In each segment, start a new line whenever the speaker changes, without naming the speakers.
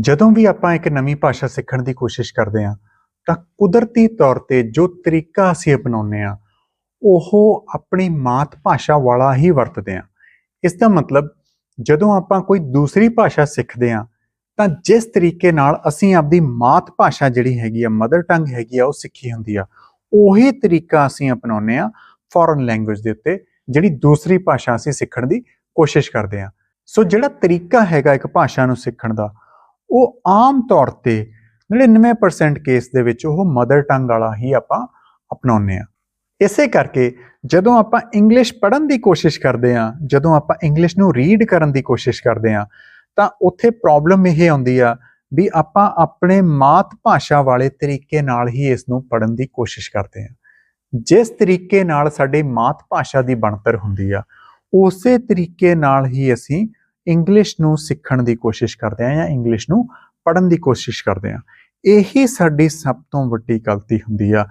ਜਦੋਂ ਵੀ ਆਪਾਂ ਇੱਕ ਨਵੀਂ ਭਾਸ਼ਾ ਸਿੱਖਣ ਦੀ ਕੋਸ਼ਿਸ਼ ਕਰਦੇ ਹਾਂ, ਤਾਂ ਕੁਦਰਤੀ ਤੌਰ ਤੇ ਜੋ ਤਰੀਕਾ ਅਸੀਂ ਅਪਣਾਉਂਦੇ ਹਾਂ, ਉਹ ਆਪਣੀ ਮਾਤ ਭਾਸ਼ਾ ਵਾਲਾ ਹੀ ਵਰਤਦੇ ਹਾਂ। ਇਸ ਦਾ ਮਤਲਬ, ਜਦੋਂ ਆਪਾਂ ਕੋਈ ਦੂਸਰੀ ਭਾਸ਼ਾ ਸਿੱਖਦੇ ਹਾਂ, ਤਾਂ ਜਿਸ ਤਰੀਕੇ ਨਾਲ ਅਸੀਂ ਆਪਦੀ ਮਾਤ ਭਾਸ਼ਾ ਜਿਹੜੀ ਹੈਗੀ ਆ ਮਦਰ ਟੰਗ ਹੈਗੀ ਆ, ਉਹ ਸਿੱਖੀ ਹੁੰਦੀ ਆ, ਉਹੀ ਤਰੀਕਾ ਅਸੀਂ ਅਪਣਾਉਂਦੇ ਆ ਫੋਰਨ ਲੈਂਗੁਏਜ ਦੇ ਉੱਤੇ, ਜਿਹੜੀ ਦੂਸਰੀ ਭਾਸ਼ਾ ਅਸੀਂ ਸਿੱਖਣ ਦੀ ਕੋਸ਼ਿਸ਼ ਕਰਦੇ ਹਾਂ। ਸੋ ਜਿਹੜਾ ਤਰੀਕਾ ਹੈਗਾ ਇੱਕ ਭਾਸ਼ਾ ਨੂੰ ਸਿੱਖਣ ਦਾ ਉਹ ਆਮ ਤੌਰ ਤੇ 99% ਕੇਸ ਦੇ ਵਿੱਚ ਉਹ ਮਦਰ ਟੰਗ ਵਾਲਾ ਹੀ ਆਪਾਂ ਅਪਣਾਉਂਦੇ ਆ ਇਸੇ ਕਰਕੇ ਜਦੋਂ ਆਪਾਂ ਇੰਗਲਿਸ਼ ਪੜ੍ਹਨ ਦੀ ਕੋਸ਼ਿਸ਼ ਕਰਦੇ ਆ ਜਦੋਂ ਆਪਾਂ ਇੰਗਲਿਸ਼ ਨੂੰ ਰੀਡ ਕਰਨ ਦੀ ਕੋਸ਼ਿਸ਼ ਕਰਦੇ ਆ ਤਾਂ ਉੱਥੇ ਪ੍ਰੋਬਲਮ ਇਹ ਆਉਂਦੀ ਆ ਵੀ ਆਪਾਂ ਆਪਣੇ ਮਾਤ ਭਾਸ਼ਾ ਵਾਲੇ ਤਰੀਕੇ ਨਾਲ ਹੀ ਇਸ ਨੂੰ ਪੜ੍ਹਨ ਦੀ ਕੋਸ਼ਿਸ਼ ਕਰਦੇ ਆ ਜਿਸ ਤਰੀਕੇ ਨਾਲ ਸਾਡੀ ਮਾਤ ਭਾਸ਼ਾ ਦੀ ਬਣਤਰ ਹੁੰਦੀ ਆ, ਉਸੇ ਤਰੀਕੇ ਨਾਲ ਹੀ ਅਸੀਂ ਇੰਗਲਿਸ਼ ਨੂੰ ਸਿੱਖਣ ਦੀ ਕੋਸ਼ਿਸ਼ ਕਰਦੇ ਆ ਜਾਂ ਇੰਗਲਿਸ਼ ਨੂੰ ਪੜ੍ਹਨ ਦੀ ਕੋਸ਼ਿਸ਼ ਕਰਦੇ ਆ। ਇਹੀ ਸਾਡੀ ਸਭ ਤੋਂ ਵੱਡੀ ਗਲਤੀ ਹੁੰਦੀ ਆ,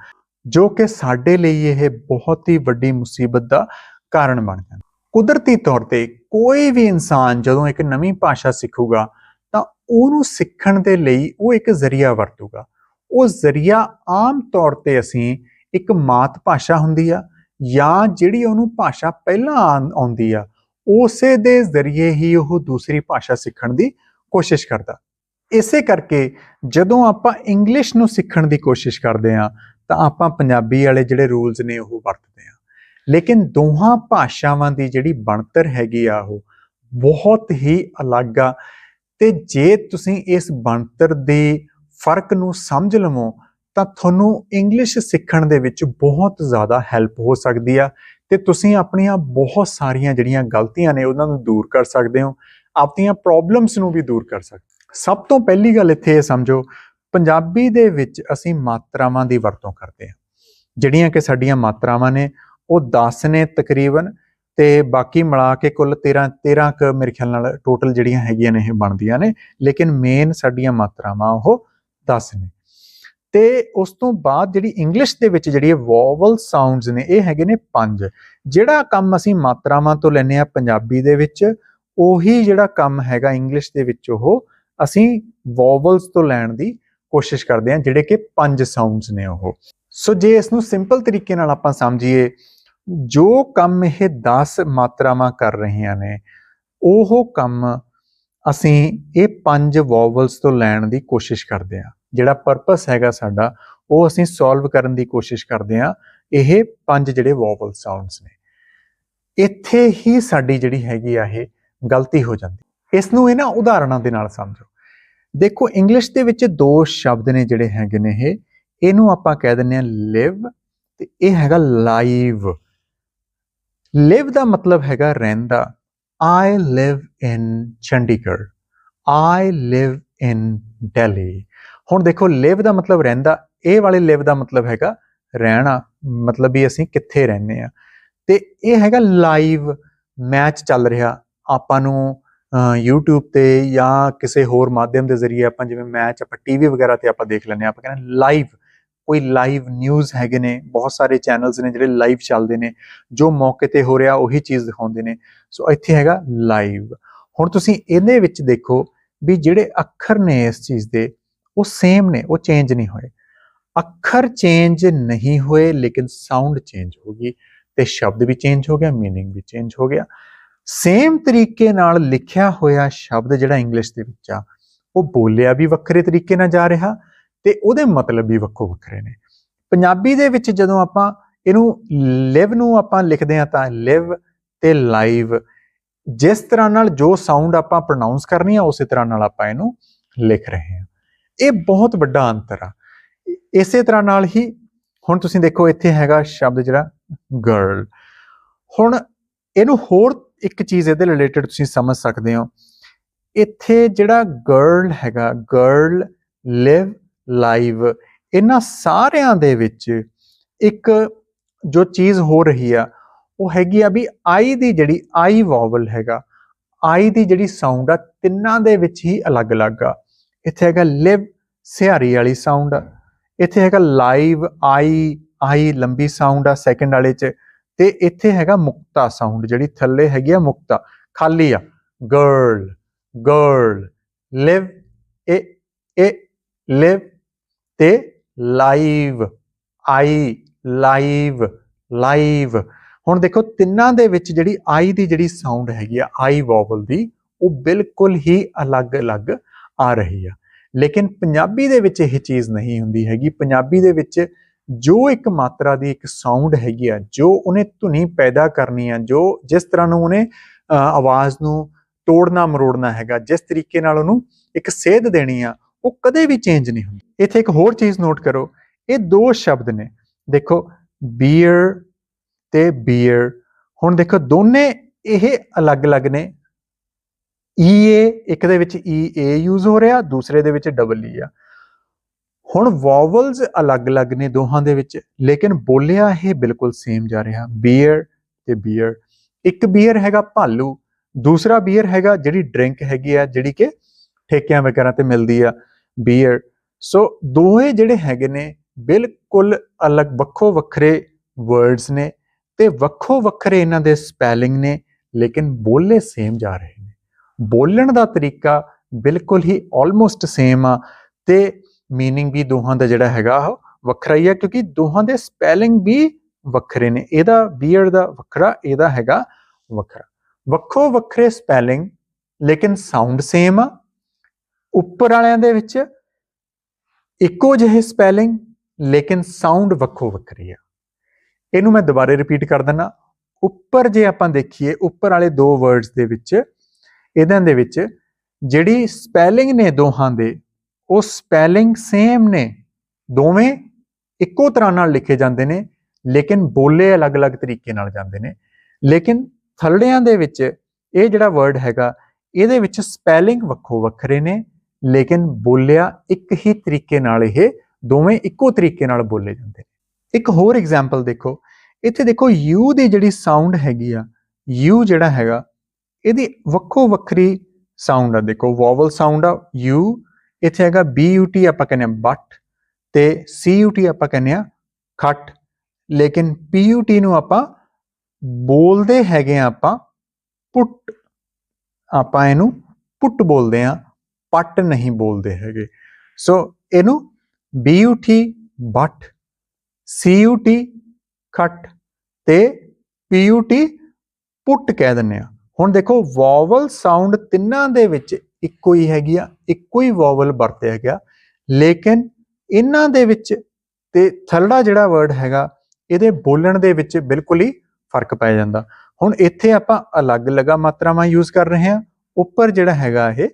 ਜੋ ਕਿ ਸਾਡੇ ਲਈ ਇਹ ਬਹੁਤ ਹੀ ਵੱਡੀ ਮੁਸੀਬਤ ਦਾ ਕਾਰਨ ਬਣ ਜਾਂਦਾ। ਕੁਦਰਤੀ ਤੌਰ ਤੇ ਕੋਈ ਵੀ ਇਨਸਾਨ ਜਦੋਂ ਇੱਕ ਨਵੀਂ ਭਾਸ਼ਾ ਸਿੱਖੂਗਾ, ਤਾਂ ਉਹਨੂੰ ਸਿੱਖਣ ਦੇ ਲਈ ਉਹ ਇੱਕ ਜ਼ਰੀਆ ਵਰਤੂਗਾ। ਉਹ ਜ਼ਰੀਆ ਆਮ ਤੌਰ ਤੇ ਅਸੀਂ ਇੱਕ ਮਾਤ ਭਾਸ਼ਾ ਹੁੰਦੀ ਆ ਜਾਂ ਜਿਹੜੀ ਉਹਨੂੰ ਭਾਸ਼ਾ ਪਹਿਲਾਂ ਆਂ- ਆਉਂਦੀ ਆ ਉਸੇ ਦੇ ਜ਼ਰੀਏ ਹੀ ਉਹ ਦੂਸਰੀ ਭਾਸ਼ਾ ਸਿੱਖਣ ਦੀ ਕੋਸ਼ਿਸ਼ ਕਰਦਾ। ਇਸੇ ਕਰਕੇ ਜਦੋਂ ਆਪਾਂ ਇੰਗਲਿਸ਼ ਨੂੰ ਸਿੱਖਣ ਦੀ ਕੋਸ਼ਿਸ਼ ਕਰਦੇ ਆ ਤਾਂ ਆਪਾਂ ਪੰਜਾਬੀ ਵਾਲੇ ਜਿਹੜੇ ਰੂਲਸ ਨੇ ਉਹ ਵਰਤਦੇ ਆ ਲੇਕਿਨ ਦੋਹਾਂ ਭਾਸ਼ਾਵਾਂ ਦੀ ਜਿਹੜੀ ਬਣਤਰ ਹੈਗੀ ਆ ਉਹ ਬਹੁਤ ਹੀ ਅਲੱਗ ਆ ਤੇ ਜੇ ਤੁਸੀਂ ਇਸ ਬਣਤਰ ਦੇ ਫ਼ਰਕ ਨੂੰ ਸਮਝ ਲਵੋ, ਤਾਂ ਤੁਹਾਨੂੰ ਇੰਗਲਿਸ਼ ਸਿੱਖਣ ਦੇ ਵਿੱਚ ਬਹੁਤ ਜ਼ਿਆਦਾ ਹੈਲਪ ਹੋ ਸਕਦੀ ਆ। ਤੇ ਤੁਸੀਂ ਆਪਣੀਆਂ ਬਹੁਤ ਸਾਰੀਆਂ ਜਿਹੜੀਆਂ ਗਲਤੀਆਂ ਨੇ ਉਹਨਾਂ ਨੂੰ ਦੂਰ ਕਰ ਸਕਦੇ ਹੋ, ਆਪਣੀਆਂ ਪ੍ਰੋਬਲਮਸ ਨੂੰ ਵੀ ਦੂਰ ਕਰ ਸਕਦੇ ਸਭ ਤੋਂ ਪਹਿਲੀ ਗੱਲ ਇੱਥੇ ਇਹ ਸਮਝੋ, ਪੰਜਾਬੀ ਦੇ ਵਿੱਚ ਅਸੀਂ ਮਾਤਰਾਵਾਂ ਦੀ ਵਰਤੋਂ ਕਰਦੇ ਹਾਂ। ਜਿਹੜੀਆਂ ਕਿ ਸਾਡੀਆਂ ਮਾਤਰਾਵਾਂ ਨੇ, ਉਹ 10 ਨੇ ਤਕਰੀਬਨ ਤੇ ਬਾਕੀ ਮਿਲਾ ਕੇ ਕੁੱਲ 13 13 ਕ ਮੇਰੇ ਖਿਆਲ ਨਾਲ ਟੋਟਲ ਜਿਹੜੀਆਂ ਹੈਗੀਆਂ ਨੇ ਇਹ ਬਣਦੀਆਂ ਨੇ, ਲੇਕਿਨ ਮੇਨ ਸਾਡੀਆਂ ਮਾਤਰਾਵਾਂ ਉਹ 10 ਨੇ। ਤੇ ਉਸ ਤੋਂ ਬਾਅਦ ਜਿਹੜੀ ਇੰਗਲਿਸ਼ ਦੇ ਵਿੱਚ ਜਿਹੜੀ ਵੋਵਲ ਸਾਊਂਡਸ ਨੇ, ਇਹ ਹੈਗੇ ਨੇ ਪੰਜ। ਜਿਹੜਾ ਕੰਮ ਅਸੀਂ ਮਾਤਰਾਵਾਂ ਤੋਂ ਲੈਨੇ ਆ ਪੰਜਾਬੀ ਦੇ ਵਿੱਚ, ਉਹੀ ਜਿਹੜਾ ਕੰਮ ਹੈਗਾ ਇੰਗਲਿਸ਼ ਦੇ ਵਿੱਚ ਉਹ ਅਸੀਂ ਵੋਵਲਸ ਤੋਂ ਲੈਣ ਦੀ ਕੋਸ਼ਿਸ਼ ਕਰਦੇ ਹਾਂ, ਜਿਹੜੇ ਕਿ ਪੰਜ ਸਾਊਂਡਸ ਨੇ ਉਹ। ਸੋ ਜੇ ਇਸ ਨੂੰ ਸਿੰਪਲ ਤਰੀਕੇ ਨਾਲ ਆਪਾਂ ਸਮਝੀਏ, ਜੋ ਕੰਮ ਇਹ 10 ਮਾਤਰਾਵਾਂ ਕਰ ਰਹੀਆਂ ਨੇ, ਉਹ ਕੰਮ ਅਸੀਂ ਇਹ ਪੰਜ ਵੋਵਲਸ ਤੋਂ ਲੈਣ ਦੀ ਕੋਸ਼ਿਸ਼ ਕਰਦੇ ਹਾਂ। ਜਿਹੜਾ ਪਰਪਸ ਹੈਗਾ ਸਾਡਾ, ਉਹ ਅਸੀਂ ਸੋਲਵ ਕਰਨ ਦੀ ਕੋਸ਼ਿਸ਼ ਕਰਦੇ ਹਾਂ, ਇਹ ਪੰਜ ਜਿਹੜੇ ਵੋਵਲ ਸਾਊਂਡਸ ਨੇ। ਇੱਥੇ ਹੀ ਸਾਡੀ ਜਿਹੜੀ ਹੈਗੀ ਆ ਇਹ ਗਲਤੀ ਹੋ ਜਾਂਦੀ। ਇਸ ਨੂੰ ਇਹਨਾਂ ਉਦਾਹਰਣਾਂ ਦੇ ਨਾਲ ਸਮਝੋ। ਦੇਖੋ ਇੰਗਲਿਸ਼ ਦੇ ਵਿੱਚ ਦੋ ਸ਼ਬਦ ਨੇ ਜਿਹੜੇ ਹੈਗੇ ਨੇ ਇਹ। ਇਹਨੂੰ ਆਪਾਂ ਕਹਿ ਦਿੰਦੇ ਆ ਲਿਵ ਤੇ ਇਹ ਹੈਗਾ ਲਾਈਵ ਲਿਵ ਦਾ ਮਤਲਬ ਹੈਗਾ ਰਹਿੰਦਾ। ਆਈ ਲਿਵ ਇਨ ਚੰਡੀਗੜ੍ਹ। ਆਈ ਲਿਵ ਇਨ ਦਿੱਲੀ ਹੁਣ ਦੇਖੋ ਲਿਵ ਦਾ ਮਤਲਬ ਰਹਿੰਦਾ ਇਹ ਵਾਲੇ ਲਿਵ ਦਾ ਮਤਲਬ ਹੈਗਾ ਰਹਿਣਾ ਮਤਲਬ ਵੀ ਅਸੀਂ ਕਿੱਥੇ ਰਹਿੰਦੇ ਆ ਤੇ ਇਹ ਹੈਗਾ ਲਾਈਵ ਮੈਚ ਚੱਲ ਰਿਹਾ। ਆਪਾਂ ਨੂੰ ਅਹ, YouTube ਤੇ ਜਾਂ ਕਿਸੇ ਹੋਰ ਮਾਧਿਅਮ ਦੇ ਜ਼ਰੀਏ ਆਪਾਂ ਜਿਵੇਂ ਮੈਚ ਆਪਾਂ ਟੀਵੀ ਵਗੈਰਾ ਤੇ ਆਪਾਂ ਦੇਖ ਲੈਂਦੇ ਆ ਆਪਾਂ ਕਹਿੰਦੇ ਲਾਈਵ ਕੋਈ ਲਾਈਵ ਨਿਊਜ਼ ਹੈਗੇ ਨੇ ਬਹੁਤ ਸਾਰੇ ਚੈਨਲਸ ਨੇ ਜਿਹੜੇ ਲਾਈਵ ਚੱਲਦੇ ਨੇ ਜੋ ਮੌਕੇ ਤੇ ਹੋ ਰਿਹਾ ਉਹੀ ਚੀਜ਼ ਦਿਖਾਉਂਦੇ ਨੇ। ਸੋ ਇੱਥੇ ਹੈਗਾ ਲਾਈਵ ਹੁਣ ਤੁਸੀਂ ਇਹਦੇ ਵਿੱਚ ਦੇਖੋ ਵੀ ਜਿਹੜੇ ਅੱਖਰ ਨੇ ਇਸ ਚੀਜ਼ ਦੇ ਉਹ ਸੇਮ ਨੇ ਉਹ ਚੇਂਜ ਨਹੀਂ ਹੋਏ ਅੱਖਰ ਚੇਂਜ ਨਹੀਂ ਹੋਏ ਲੇਕਿਨ ਸਾਊਂਡ ਚੇਂਜ ਹੋ ਗਈ ਤੇ ਸ਼ਬਦ ਵੀ ਚੇਂਜ ਹੋ ਗਿਆ मीनिंग ਵੀ ਚੇਂਜ ਹੋ ਗਿਆ ਸੇਮ ਤਰੀਕੇ ਨਾਲ ਲਿਖਿਆ ਹੋਇਆ ਸ਼ਬਦ ਜਿਹੜਾ ਇੰਗਲਿਸ਼ ਦੇ ਵਿੱਚ ਆ ਉਹ ਬੋਲਿਆ ਵੀ ਵੱਖਰੇ ਤਰੀਕੇ ਨਾਲ ਜਾ ਰਿਹਾ ਤੇ ਉਹਦੇ ਮਤਲਬ ਵੀ ਵੱਖੋ ਵੱਖਰੇ ਨੇ ਪੰਜਾਬੀ ਦੇ ਵਿੱਚ ਜਦੋਂ ਆਪਾਂ ਇਹਨੂੰ ਲਿਵ ਨੂੰ ਆਪਾਂ ਲਿਖਦੇ ਆ ਤਾਂ ਲਿਵ ਤੇ ਲਾਈਵ ਜਿਸ ਤਰ੍ਹਾਂ ਨਾਲ ਜੋ ਸਾਊਂਡ ਆਪਾਂ ਪ੍ਰੋਨਾਂਸ ਕਰਨੀ ਆ ਉਸੇ ਤਰ੍ਹਾਂ ਨਾਲ ਆਪਾਂ ਇਹਨੂੰ ਲਿਖ ਰਹੇ ਹਾਂ ਇਹ ਬਹੁਤ ਵੱਡਾ ਅੰਤਰ ਆ। ਇਸੇ ਤਰ੍ਹਾਂ ਨਾਲ ਹੀ ਹੁਣ ਤੁਸੀਂ ਦੇਖੋ ਇੱਥੇ ਹੈਗਾ ਸ਼ਬਦ ਜਿਹੜਾ ਗਰਲ ਹੁਣ ਇਹਨੂੰ ਹੋਰ ਇੱਕ ਚੀਜ਼ ਇਹਦੇ ਰਿਲੇਟਡ ਤੁਸੀਂ ਸਮਝ ਸਕਦੇ ਹੋ। ਇੱਥੇ ਜਿਹੜਾ ਗਰਲ ਹੈਗਾ ਗਰਲ ਲਿਵ ਲਾਈਵ ਇਹਨਾਂ ਸਾਰਿਆਂ ਦੇ ਵਿੱਚ ਇੱਕ ਜੋ ਚੀਜ਼ ਹੋ ਰਹੀ ਆ, ਉਹ ਹੈਗੀ ਆ ਵੀ ਆਈ ਦੀ ਜਿਹੜੀ ਆਈ ਵੋਵਲ ਹੈਗਾ, ਆਈ ਦੀ ਜਿਹੜੀ ਸਾਊਂਡ ਆ, ਤਿੰਨਾਂ ਦੇ ਵਿੱਚ ਹੀ ਅਲੱਗ-ਅਲੱਗ ਆ। ਇੱਥੇ ਹੈਗਾ ਲਿਵ ਸਿਹਾਰੀ ਵਾਲੀ ਸਾਊਂਡ ਆ ਇੱਥੇ ਹੈਗਾ ਲਾਈਵ ਆਈ ਆਈ ਲੰਬੀ ਸਾਊਂਡ ਆ ਸੈਕਿੰਡ ਵਾਲੇ ਚ, ਤੇ ਇੱਥੇ ਹੈਗਾ ਮੁਕਤਾ ਸਾਊਂਡ ਜਿਹੜੀ ਥੱਲੇ ਹੈਗੀ ਆ ਮੁਕਤਾ, ਖਾਲੀ ਆ ਗਰਲ ਗਰਲ ਲਿਵ ਇਹ ਇਹ ਲਿਵ ਤੇ ਲਾਈਵ ਆਈ ਲਾਈਵ ਲਾਈਵ ਹੁਣ ਦੇਖੋ ਤਿੰਨਾਂ ਦੇ ਵਿੱਚ ਜਿਹੜੀ ਆਈ ਦੀ ਜਿਹੜੀ ਸਾਊਂਡ ਹੈਗੀ ਆ, ਆਈ ਵੋਵਲ ਦੀ, ਉਹ ਬਿਲਕੁਲ ਹੀ ਅਲੱਗ-ਅਲੱਗ ਆ ਰਹੀ ਆ। ਲੇਕਿਨ ਪੰਜਾਬੀ ਦੇ ਵਿੱਚ ਇਹ ਚੀਜ਼ ਨਹੀਂ ਹੁੰਦੀ ਹੈਗੀ। ਪੰਜਾਬੀ ਦੇ ਵਿੱਚ ਜੋ ਇੱਕ ਮਾਤਰਾ ਦੀ ਇੱਕ ਸਾਊਂਡ ਹੈਗੀ ਆ, ਜੋ ਉਹਨੇ ਧੁਨੀ ਪੈਦਾ ਕਰਨੀ ਆ, ਜੋ ਜਿਸ ਤਰ੍ਹਾਂ ਨੂੰ ਉਹਨੇ ਆਵਾਜ਼ ਨੂੰ ਤੋੜਨਾ ਮਰੋੜਨਾ ਹੈਗਾ, ਜਿਸ ਤਰੀਕੇ ਨਾਲ ਉਹਨੂੰ ਇੱਕ ਸੇਧ ਦੇਣੀ ਆ, ਉਹ ਕਦੇ ਵੀ ਚੇਂਜ ਨਹੀਂ ਹੁੰਦੀ। ਇੱਥੇ ਇੱਕ ਹੋਰ ਚੀਜ਼ ਨੋਟ ਕਰੋ। ਇਹ ਦੋ ਸ਼ਬਦ ਨੇ। ਦੇਖੋ ਬੀਅਰ ਤੇ ਬੀਅਰ ਹੁਣ ਦੇਖੋ, ਦੋਨੇ ਇਹ ਅਲੱਗ-ਅਲੱਗ ਨੇ। ਈਏ ਇੱਕ ਦੇ ਵਿੱਚ ਈਏ ਯੂਜ਼ ਹੋ ਰਿਹਾ, ਦੂਸਰੇ ਦੇ ਵਿੱਚ ਡਬਲ ਈ ਆ ਹੁਣ ਵੋਵਲਸ ਅਲੱਗ-ਅਲੱਗ ਨੇ ਦੋਹਾਂ ਦੇ ਵਿੱਚ, ਲੇਕਿਨ ਬੋਲਿਆ ਇਹ ਬਿਲਕੁਲ ਸੇਮ ਜਾ ਰਿਹਾ। ਬੀਅਰ ਤੇ ਬੀਅਰ ਇੱਕ ਬੀਅਰ ਹੈਗਾ ਭਾਲੂ, ਦੂਸਰਾ ਬੀਅਰ ਹੈਗਾ ਜਿਹੜੀ ਡਰਿੰਕ ਹੈਗੀ ਆ, ਜਿਹੜੀ ਕਿ ਠੇਕਿਆਂ ਵਗੈਰਾ ਤੇ ਮਿਲਦੀ ਆ ਬੀਅਰ ਸੋ ਦੋਹੇ ਜਿਹੜੇ ਹੈਗੇ ਨੇ, ਬਿਲਕੁਲ ਅਲੱਗ, ਵੱਖੋ ਵੱਖਰੇ ਵਰਡਸ ਨੇ, ਤੇ ਵੱਖੋ ਵੱਖਰੇ ਇਹਨਾਂ ਦੇ ਸਪੈਲਿੰਗ ਨੇ, ਲੇਕਿਨ ਬੋਲੇ ਸੇਮ ਜਾ ਰਹੇ ਨੇ। ਬੋਲਣ ਦਾ ਤਰੀਕਾ ਬਿਲਕੁਲ ਹੀ ਆਲਮੋਸਟ ਸੇਮ ਆ ਤੇ मीनिंग ਵੀ ਦੋਹਾਂ ਦਾ ਜਿਹੜਾ ਹੈਗਾ ਉਹ ਵੱਖਰਾ ਹੀ ਆ ਕਿਉਂਕਿ ਦੋਹਾਂ ਦੇ ਸਪੈਲਿੰਗ ਵੀ ਵੱਖਰੇ ਨੇ ਇਹਦਾ ਬੀਅਰ ਦਾ ਵੱਖਰਾ ਇਹਦਾ ਹੈਗਾ ਵੱਖਰਾ ਵੱਖੋ ਵੱਖਰੇ ਸਪੈਲਿੰਗ ਲੇਕਿਨ ਸਾਊਂਡ ਸੇਮ ਆ ਉੱਪਰ ਵਾਲਿਆਂ ਦੇ ਵਿੱਚ ਇੱਕੋ ਜਿਹੇ ਸਪੈਲਿੰਗ ਲੇਕਿਨ ਸਾਊਂਡ ਵੱਖੋ ਵੱਖਰੀ ਆ ਇਹਨੂੰ ਮੈਂ ਦੁਬਾਰੇ ਰਿਪੀਟ ਕਰ ਦਿੰਨਾ ਉੱਪਰ ਜੇ ਆਪਾਂ ਦੇਖੀਏ ਉੱਪਰ ਵਾਲੇ ਦੋ ਵਰਡਸ ਦੇ ਵਿੱਚ ਇਹਨਾਂ ਦੇ ਵਿੱਚ ਜਿਹੜੀ ਸਪੈਲਿੰਗ ਨੇ ਦੋਹਾਂ ਦੇ, ਉਹ ਸਪੈਲਿੰਗ ਸੇਮ ਨੇ। ਦੋਵੇਂ ਇੱਕੋ ਤਰ੍ਹਾਂ ਨਾਲ ਲਿਖੇ ਜਾਂਦੇ ਨੇ, ਲੇਕਿਨ ਬੋਲੇ ਅਲੱਗ-ਅਲੱਗ ਤਰੀਕੇ ਨਾਲ ਜਾਂਦੇ ਨੇ। ਲੇਕਿਨ ਥਲੜਿਆਂ ਦੇ ਵਿੱਚ ਇਹ ਜਿਹੜਾ ਵਰਡ ਹੈਗਾ, ਇਹਦੇ ਵਿੱਚ ਸਪੈਲਿੰਗ ਵੱਖੋ ਵੱਖਰੇ ਨੇ, ਲੇਕਿਨ ਬੋਲਿਆ ਇੱਕ ਹੀ ਤਰੀਕੇ ਨਾਲ ਇਹ ਦੋਵੇਂ ਇੱਕੋ ਤਰੀਕੇ ਨਾਲ ਬੋਲੇ ਜਾਂਦੇ ਨੇ। ਇੱਕ ਹੋਰ ਐਗਜ਼ਾਮਪਲ ਦੇਖੋ। ਇੱਥੇ ਦੇਖੋ, ਯੂ ਦੀ ਜਿਹੜੀ ਸਾਊਂਡ ਹੈਗੀ ਆ, ਯੂ ਜਿਹੜਾ ਹੈਗਾ ਇਹਦੀ ਵੱਖੋ ਵੱਖਰੀ ਸਾਊਂਡ ਆ, ਦੇਖੋ ਵੋਵਲ ਸਾਊਂਡ ਆ ਯੂ ਇੱਥੇ ਹੈਗਾ BUT ਆਪਾਂ ਕਹਿੰਦੇ ਆ ਬੱਟ ਤੇ ਟੀ ਆਪਾਂ ਕਹਿੰਦੇ ਆ ਖੱਟ। ਲੇਕਿਨ ਪੀ ਯੂ ਟੀ ਨੂੰ ਆਪਾਂ ਬੋਲਦੇ ਹੈਗੇ ਆ ਆਪਾਂ ਪੁੱਟ, ਆਪਾਂ ਇਹਨੂੰ ਪੁੱਟ ਬੋਲਦੇ ਆ ਪੱਟ ਨਹੀਂ ਬੋਲਦੇ ਹੈਗੇ। ਸੋ ਇਹਨੂੰ BUT ਬੱਟ ਟੀ ਖੱਟ ਤੇ ਟੀ ਪੁੱਟ ਕਹਿ ਦਿੰਨੇ ਆ ਹੁਣ ਦੇਖੋ ਵੋਵਲ ਸਾਊਂਡ ਤਿੰਨਾਂ ਦੇ ਵਿੱਚ ਇੱਕੋ ਹੀ ਹੈਗੀ ਆ, ਇੱਕੋ ਹੀ ਵੋਵਲ ਵਰਤਿਆ ਗਿਆ। ਲੇਕਿਨ ਇਹਨਾਂ ਦੇ ਵਿੱਚ ਤੇ ਥਰੜਾ ਜਿਹੜਾ ਵਰਡ ਹੈਗਾ, ਇਹਦੇ ਬੋਲਣ ਦੇ ਵਿੱਚ ਬਿਲਕੁਲ ਹੀ ਫ਼ਰਕ ਪੈ ਜਾਂਦਾ। ਹੁਣ ਇੱਥੇ ਆਪਾਂ ਅਲੱਗ-ਅਲੱਗ ਮਾਤਰਾਵਾਂ ਯੂਜ਼ ਕਰ ਰਹੇ ਹਾਂ, ਉੱਪਰ ਜਿਹੜਾ ਹੈਗਾ ਇਹ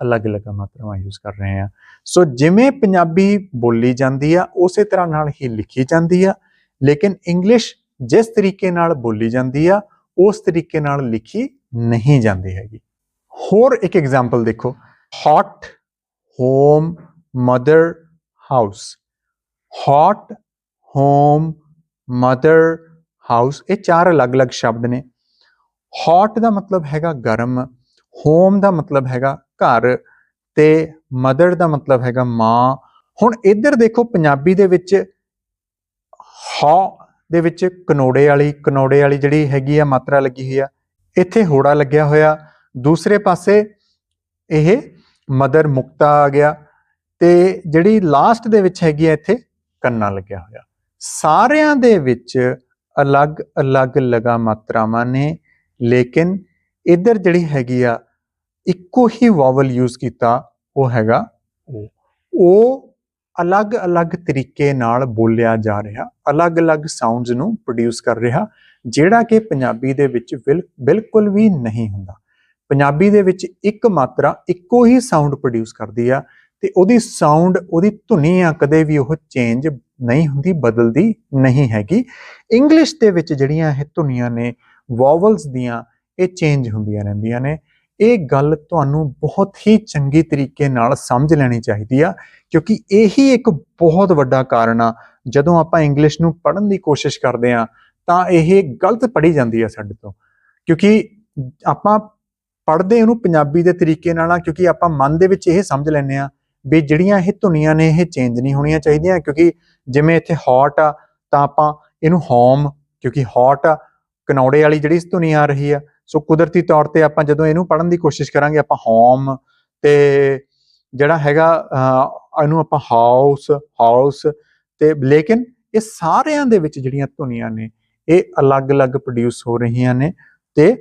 ਅਲੱਗ-ਅਲੱਗ ਮਾਤਰਾਵਾਂ ਯੂਜ਼ ਕਰ ਰਹੇ ਹਾਂ। ਸੋ ਜਿਵੇਂ ਪੰਜਾਬੀ ਬੋਲੀ ਜਾਂਦੀ ਆ, ਉਸੇ ਤਰ੍ਹਾਂ ਨਾਲ ਹੀ ਲਿਖੀ ਜਾਂਦੀ ਆ, ਲੇਕਿਨ ਇੰਗਲਿਸ਼ ਜਿਸ ਤਰੀਕੇ ਨਾਲ ਬੋਲੀ ਜਾਂਦੀ ਆ, ਉਸ ਤਰੀਕੇ ਨਾਲ ਲਿਖੀ ਨਹੀਂ ਜਾਂਦੀ ਹੈਗੀ। ਹੋਰ ਇੱਕ ਐਗਜ਼ਾਮਪਲ ਦੇਖੋ। Hot home mother house hot home mother house ਇਹ ਚਾਰ ਅਲੱਗ-ਅਲੱਗ ਸ਼ਬਦ ਨੇ। ਹੌਟ ਦਾ ਮਤਲਬ ਹੈਗਾ ਗਰਮ। ਹੋਮ ਦਾ ਮਤਲਬ ਹੈਗਾ ਘਰ। ਤੇ ਮਦਰ ਦਾ ਮਤਲਬ ਹੈਗਾ ਮਾਂ। ਹੁਣ ਇੱਧਰ ਦੇਖੋ ਪੰਜਾਬੀ ਦੇ ਵਿੱਚ ਹੌ ਦੇ ਵਿੱਚ ਕਨੋੜੇ ਵਾਲੀ ਕਨੋੜੇ ਵਾਲੀ ਜਿਹੜੀ ਹੈਗੀ ਆ, ਮਾਤਰਾ ਲੱਗੀ ਹੋਈ ਆ। ਇੱਥੇ ਹੋੜਾ ਲੱਗਿਆ ਹੋਇਆ। ਦੂਸਰੇ ਪਾਸੇ ਇਹ ਮਦਰ ਮੁਕਤਾ ਆ ਗਿਆ ਤੇ ਜਿਹੜੀ ਲਾਸਟ ਦੇ ਵਿੱਚ ਹੈਗੀ ਆ ਇੱਥੇ ਕੰਨਾ ਲੱਗਿਆ ਹੋਇਆ। ਸਾਰਿਆਂ ਦੇ ਵਿੱਚ ਅਲੱਗ-ਅਲੱਗ ਲਗਾ ਮਾਤਰਾਵਾਂ ਨੇ, ਲੇਕਿਨ ਇੱਧਰ ਜਿਹੜੀ ਹੈਗੀ ਆ, ਇੱਕੋ ਹੀ ਵਾਵਲ ਯੂਜ਼ ਕੀਤਾ ਉਹ ਹੈਗਾ ਉਹ। ਉਹ ਅਲੱਗ-ਅਲੱਗ ਤਰੀਕੇ ਨਾਲ ਬੋਲਿਆ ਜਾ ਰਿਹਾ ਅਲੱਗ-ਅਲੱਗ ਸਾਊਂਡਸ ਨੂੰ ਪ੍ਰੋਡਿਊਸ ਕਰ ਰਿਹਾ। ਜਿਹੜਾ ਕਿ ਪੰਜਾਬੀ ਦੇ ਵਿੱਚ ਬਿਲ- ਬਿਲਕੁਲ ਵੀ ਨਹੀਂ ਹੁੰਦਾ। ਪੰਜਾਬੀ ਦੇ ਵਿੱਚ ਇੱਕ ਮਾਤਰਾ ਇੱਕੋ ਹੀ ਸਾਊਂਡ ਪ੍ਰੋਡਿਊਸ ਕਰਦੀ ਆ ਤੇ ਉਹਦੀ ਸਾਊਂਡ ਉਹਦੀ ਧੁਨੀ ਆ, ਕਦੇ ਵੀ ਉਹ ਚੇਂਜ ਨਹੀਂ ਹੁੰਦੀ, ਬਦਲਦੀ ਨਹੀਂ ਹੈਗੀ। ਇੰਗਲਿਸ਼ ਦੇ ਵਿੱਚ ਜਿਹੜੀਆਂ ਇਹ ਧੁਨੀਆਂ ਨੇ ਵੋਵਲਸ ਦੀਆਂ, ਇਹ ਚੇਂਜ ਹੁੰਦੀਆਂ ਰਹਿੰਦੀਆਂ ਨੇ। ਇਹ ਗੱਲ ਤੁਹਾਨੂੰ ਬਹੁਤ ਹੀ ਚੰਗੀ ਤਰੀਕੇ ਨਾਲ ਸਮਝ ਲੈਣੀ ਚਾਹੀਦੀ ਆ, ਕਿਉਂਕਿ ਇਹੀ ਇੱਕ ਬਹੁਤ ਵੱਡਾ ਕਾਰਨ ਆ। ਜਦੋਂ ਆਪਾਂ ਇੰਗਲਿਸ਼ ਨੂੰ ਪੜ੍ਹਨ ਦੀ ਕੋਸ਼ਿਸ਼ ਕਰਦੇ ਆ ਤਾਂ ਇਹ ਗਲਤ ਪੜ੍ਹੀ ਜਾਂਦੀ ਹੈ ਸਾਡੇ ਤੋਂ। ਕਿਉਂਕਿ ਆਪਾਂ ਪੜ੍ਹਦੇ ਉਹਨੂੰ ਪੰਜਾਬੀ ਦੇ ਤਰੀਕੇ ਨਾਲ ਆ ਕਿਉਂਕਿ ਆਪਾਂ ਮਨ ਦੇ ਵਿੱਚ ਇਹ ਸਮਝ ਲੈਂਦੇ ਆ ਵੀ ਜਿਹੜੀਆਂ ਇਹ ਧੁਨੀਆਂ ਨੇ, ਇਹ ਚੇਂਜ ਨਹੀਂ ਹੋਣੀਆਂ ਚਾਹੀਦੀਆਂ। ਕਿਉਂਕਿ ਜਿਵੇਂ ਇੱਥੇ ਹੌਟ ਆ, ਤਾਂ ਆਪਾਂ ਇਹਨੂੰ ਹੋਮ ਕਿਉਂਕਿ ਹੌਟ ਆ, ਕਨੌੜੇ ਵਾਲੀ ਜਿਹੜੀ ਧੁਨੀ ਆ ਰਹੀ ਆ, ਸੋ ਕੁਦਰਤੀ ਤੌਰ ਤੇ ਆਪਾਂ ਜਦੋਂ ਇਹਨੂੰ ਪੜ੍ਹਨ ਦੀ ਕੋਸ਼ਿਸ਼ ਕਰਾਂਗੇ, ਆਪਾਂ ਹੋਮ ਤੇ ਜਿਹੜਾ ਹੈਗਾ ਇਹਨੂੰ ਆਪਾਂ ਹਾਊਸ ਹਾਊਸ ਤੇ, ਲੇਕਿਨ ਇਹ ਸਾਰਿਆਂ ਦੇ ਵਿੱਚ ਜਿਹੜੀਆਂ ਧੁਨੀਆਂ ਨੇ ਇਹ ਅਲੱਗ-ਅਲੱਗ ਪ੍ਰੋਡਿਊਸ ਹੋ ਰਹੀਆਂ ਨੇ ਤੇ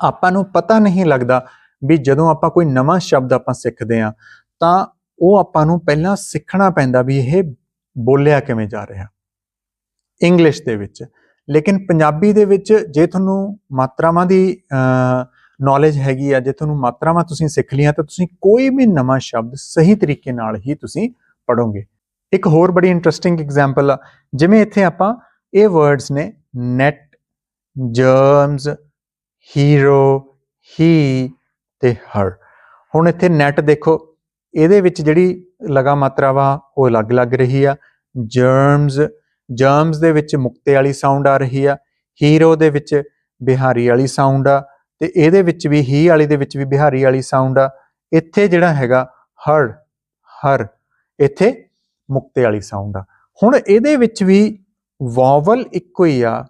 ਆਪਾਂ ਨੂੰ ਪਤਾ ਨਹੀਂ ਲੱਗਦਾ ਵੀ ਜਦੋਂ ਆਪਾਂ ਕੋਈ ਨਵਾਂ ਸ਼ਬਦ ਆਪਾਂ ਸਿੱਖਦੇ ਆ ਤਾਂ ਉਹ ਆਪਾਂ ਨੂੰ ਪਹਿਲਾਂ ਸਿੱਖਣਾ ਪੈਂਦਾ ਵੀ ਇਹ ਬੋਲਿਆ ਕਿਵੇਂ ਜਾ ਰਿਹਾ। ਇੰਗਲਿਸ਼ ਦੇ ਵਿੱਚ। ਲੇਕਿਨ ਪੰਜਾਬੀ ਦੇ ਵਿੱਚ ਜੇ ਤੁਹਾਨੂੰ ਮਾਤਰਾਵਾਂ ਦੀ ਨੌਲੇਜ ਹੈਗੀ ਆ, ਜੇ ਤੁਹਾਨੂੰ ਮਾਤਰਾਵਾਂ ਤੁਸੀਂ ਸਿੱਖ ਲੀਆਂ ਤਾਂ ਤੁਸੀਂ ਕੋਈ ਵੀ ਨਵਾਂ ਸ਼ਬਦ ਸਹੀ ਤਰੀਕੇ ਨਾਲ ਹੀ ਤੁਸੀਂ ਪੜੋਗੇ ਇੱਕ ਹੋਰ ਬੜੀ ਇੰਟਰਸਟਿੰਗ ਐਗਜ਼ਾਮਪਲ ਆ, ਜਿਵੇਂ ਇੱਥੇ ਆਪਾਂ ਇਹ ਵਰਡਸ ਨੇ ਨੈਟ ਜਰਮਸ ਹੀਰੋ ਹੀ ਤੇ ਹਰ ਹੁਣ ਇੱਥੇ ਨੈਟ ਦੇਖੋ, ਇਹਦੇ ਵਿੱਚ ਜਿਹੜੀ ਲਗਾ ਮਾਤਰਾ ਵਾ, ਉਹ ਅਲੱਗ ਲੱਗ ਰਹੀ ਆ। ਜਰਮਸ ਜਰਮਸ ਦੇ ਵਿੱਚ ਮੁਕਤੇ ਵਾਲੀ ਸਾਊਂਡ ਆ ਰਹੀ ਆ। ਹੀਰੋ ਦੇ ਵਿੱਚ ਬਿਹਾਰੀ ਵਾਲੀ ਸਾਊਂਡ ਆ ਤੇ ਇਹਦੇ ਵਿੱਚ ਵੀ ਹੀ ਵਾਲੀ ਦੇ ਵਿੱਚ ਵੀ ਬਿਹਾਰੀ ਵਾਲੀ ਸਾਊਂਡ ਆ। ਇੱਥੇ ਜਿਹੜਾ ਹੈਗਾ ਹਰ ਹਰ ਇੱਥੇ ਮੁਕਤੇ ਵਾਲੀ ਸਾਊਂਡ ਆ। ਹੁਣ ਇਹਦੇ ਵਿੱਚ ਵੀ ਵੋਵਲ ਇੱਕੋ ਹੀ ਆ